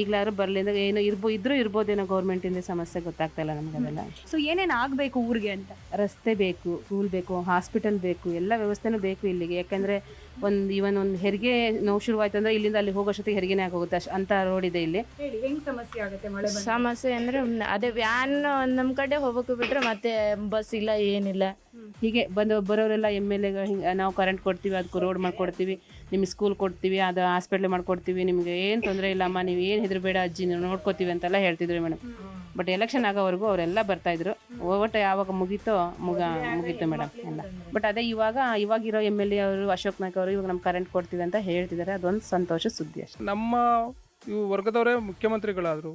[SPEAKER 31] ಈಗಲಾದ್ರು ಬರ್ಲಿಂದ ಏನೋ ಇರ್ಬೋ ಇದ್ರೂ ಇರ್ಬೋದೇನೋ ಗೌರ್ಮೆಂಟಿಂದ ಸಮಸ್ಯೆ ಗೊತ್ತಾಗ್ತಾ ಇಲ್ಲ ನಮ್ಗೆ ಅದೆಲ್ಲ.
[SPEAKER 1] ಸೊ ಏನೇನು ಆಗಬೇಕು ಊರಿಗೆ ಅಂತ?
[SPEAKER 31] ರಸ್ತೆ ಬೇಕು ಸ್ಕೂಲ್ ಬೇಕು ಹಾಸ್ಪಿಟಲ್ ಬೇಕು ಎಲ್ಲ ವ್ಯವಸ್ಥೆನೂ ಬೇಕು ಇಲ್ಲಿಗೆ. ಯಾಕಂದ್ರೆ ಒಂದು ಇವನ್ ಒಂದು ಹೆರಿಗೆ ನೋವು ಶುರುವಾಯ್ತು ಅಂದ್ರೆ ಇಲ್ಲಿಂದ ಅಲ್ಲಿ ಹೋಗೋಷ್ಟೊತ್ತಿಗೆ ಹೆರಿಗೆನೇ ಆಗೋಗುತ್ತೆ. ಅಷ್ಟ್ ಅಂತ ರೋಡ್ ಇದೆ ಇಲ್ಲಿ.
[SPEAKER 1] ಹೇಳಿ ಹೆಂಗ್ ಸಮಸ್ಯೆ ಆಗುತ್ತೆ ಮಳೆ
[SPEAKER 32] ಸಮಸ್ಯೆ ಅಂದ್ರೆ ಅದೇ ವ್ಯಾನ್ ನಮ್ಮ ಕಡೆ ಹೋಗಕ್ಕೆ ಬಿಟ್ರೆ ಮತ್ತೆ ಬಸ್ ಇಲ್ಲ ಏನಿಲ್ಲ.
[SPEAKER 31] ಹೀಗೆ ಬಂದು ಬರೋರೆಲ್ಲ ಎಂ ಎಲ್ ಎಗಳು ಹಿಂಗೆ ನಾವು ಕರೆಂಟ್ ಕೊಡ್ತೀವಿ, ಅದಕ್ಕೆ ರೋಡ್ ಮಾಡಿಕೊಡ್ತೀವಿ, ನಿಮಗೆ ಸ್ಕೂಲ್ ಕೊಡ್ತೀವಿ, ಅದು ಹಾಸ್ಪಿಟ್ಲ್ ಮಾಡ್ಕೊಡ್ತೀವಿ, ನಿಮಗೆ ಏನು ತೊಂದರೆ ಇಲ್ಲಮ್ಮ, ನೀವು ಏನು ಹೆದರಬೇಡ ಅಜ್ಜಿ, ನೀವು ನೋಡ್ಕೋತೀವಿ ಅಂತೆಲ್ಲ ಹೇಳ್ತಿದ್ರು ಮೇಡಮ್. ಬಟ್ ಎಲೆಕ್ಷನ್ ಆಗೋವರೆಗೂ ಅವರೆಲ್ಲ ಬರ್ತಾಯಿದ್ರು ಒಟ್ಟು ಯಾವಾಗ ಮುಗೀತೋ ಮುಗ, ಮುಗೀತು ಮೇಡಮ್ ಎಲ್ಲ. ಬಟ್ ಅದೇ ಇವಾಗ, ಇವಾಗಿರೋ ಎಂ ಎಲ್ ಎ ಅವರು, ಅಶೋಕ್ ನಾಯ್ಕ ಅವರು ಇವಾಗ ನಮ್ಗೆ ಕರೆಂಟ್ ಕೊಡ್ತೀವಿ ಅಂತ ಹೇಳ್ತಿದ್ದಾರೆ. ಅದೊಂದು ಸಂತೋಷ ಸುದ್ದಿ ಅಷ್ಟೇ.
[SPEAKER 33] ನಮ್ಮ ಇವು ವರ್ಗದವರೇ ಮುಖ್ಯಮಂತ್ರಿಗಳಾದರು,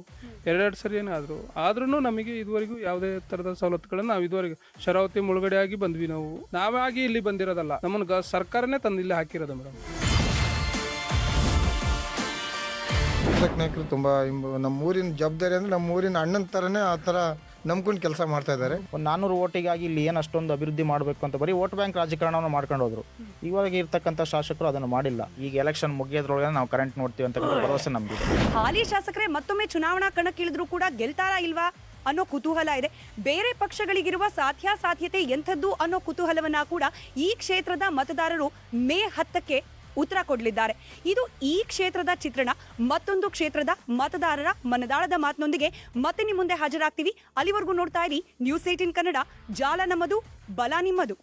[SPEAKER 33] ಎರಡೆರಡು ಸರಿ ಏನಾದರು ಆದ್ರೂ ನಮಗೆ ಇದುವರೆಗೂ ಯಾವುದೇ ಥರದ ಸವಲತ್ತುಗಳನ್ನು ನಾವು ಇದುವರೆಗೆ ಶರಾವತಿ ಮುಳುಗಡೆ ಆಗಿ ಬಂದ್ವಿ ನಾವು. ನಾವಾಗಿ ಇಲ್ಲಿ ಬಂದಿರೋದಲ್ಲ, ನಮ್ಮನ್ನು ಸರ್ಕಾರನೇ ತಂದು ಇಲ್ಲಿ ಹಾಕಿರೋದು ಮೇಡಮ್
[SPEAKER 34] ನಾಯಕರು ತುಂಬ ನಮ್ಮ ಊರಿನ ಜವಾಬ್ದಾರಿ ಅಂದರೆ ನಮ್ಮ ಊರಿನ ಅಣ್ಣನ ಥರನೇ ಆ ಥರ ನಂಬ್ಕೊಂಡು ಕೆಲಸ ಮಾಡ್ತಾ ಇದ್ದಾರೆ.
[SPEAKER 35] ಒಂದು ನಾನ್ನೂರು ಓಟಿಗಾಗಿ ಇಲ್ಲಿ ಏನು ಅಷ್ಟೊಂದು ಅಭಿವೃದ್ಧಿ ಮಾಡಬೇಕು ಅಂತ ಬರೀ ವೋಟ್ ಬ್ಯಾಂಕ್ ರಾಜಕಾರಣವನ್ನು ಮಾಡ್ಕೊಂಡು ಹೋದ್ರು. ಇವಾಗ ಇರ್ತಕ್ಕಂಥ ಶಾಸಕರು ಅದನ್ನು ಮಾಡಿಲ್ಲ. ಈಗ ಎಲೆಕ್ಷನ್ ಮುಗಿಯೋದ್ರೊಳಗೆ ನಾವು ಕರೆಂಟ್ ನೋಡ್ತೀವಿ ಅಂತ ಭರವಸೆ ನಮ್ಗೆ
[SPEAKER 1] ಹಾಲಿ ಶಾಸಕರೇ ಮತ್ತೊಮ್ಮೆ ಚುನಾವಣಾ ಕಣಕ್ಕಿಳಿದ್ರು ಕೂಡ ಗೆಲ್ತಾರಾ ಇಲ್ವಾ ಅನ್ನೋ ಕುತೂಹಲ ಇದೆ. ಬೇರೆ ಪಕ್ಷಗಳಿಗಿರುವ ಸಾಧ್ಯಾಸಾಧ್ಯತೆ ಎಂಥದ್ದು ಅನ್ನೋ ಕುತೂಹಲವನ್ನ ಕೂಡ ಈ ಕ್ಷೇತ್ರದ ಮತದಾರರು ಮೇ ಹತ್ತಕ್ಕೆ ಉತ್ತರ ಕೊಡಲಿದ್ದಾರೆ. ಇದು ಈ ಕ್ಷೇತ್ರದ ಚಿತ್ರಣ, ಮತ್ತೊಂದು ಕ್ಷೇತ್ರದ ಮತದಾರರ ಮನದಾಳದ ಮಾತಿನೊಂದಿಗೆ ಮತ್ತೆ ನಿಮ್ಮ ಮುಂದೆ ಹಾಜರಾಗ್ತೀವಿ. ಅಲ್ಲಿವರೆಗೂ ನೋಡ್ತಾ ಇರಿ ನ್ಯೂಸ್ ಏಟಿನ್ ಕನ್ನಡ. ಜಾಲ ನಮ್ಮದು, ಬಲ ನಿಮ್ಮದು.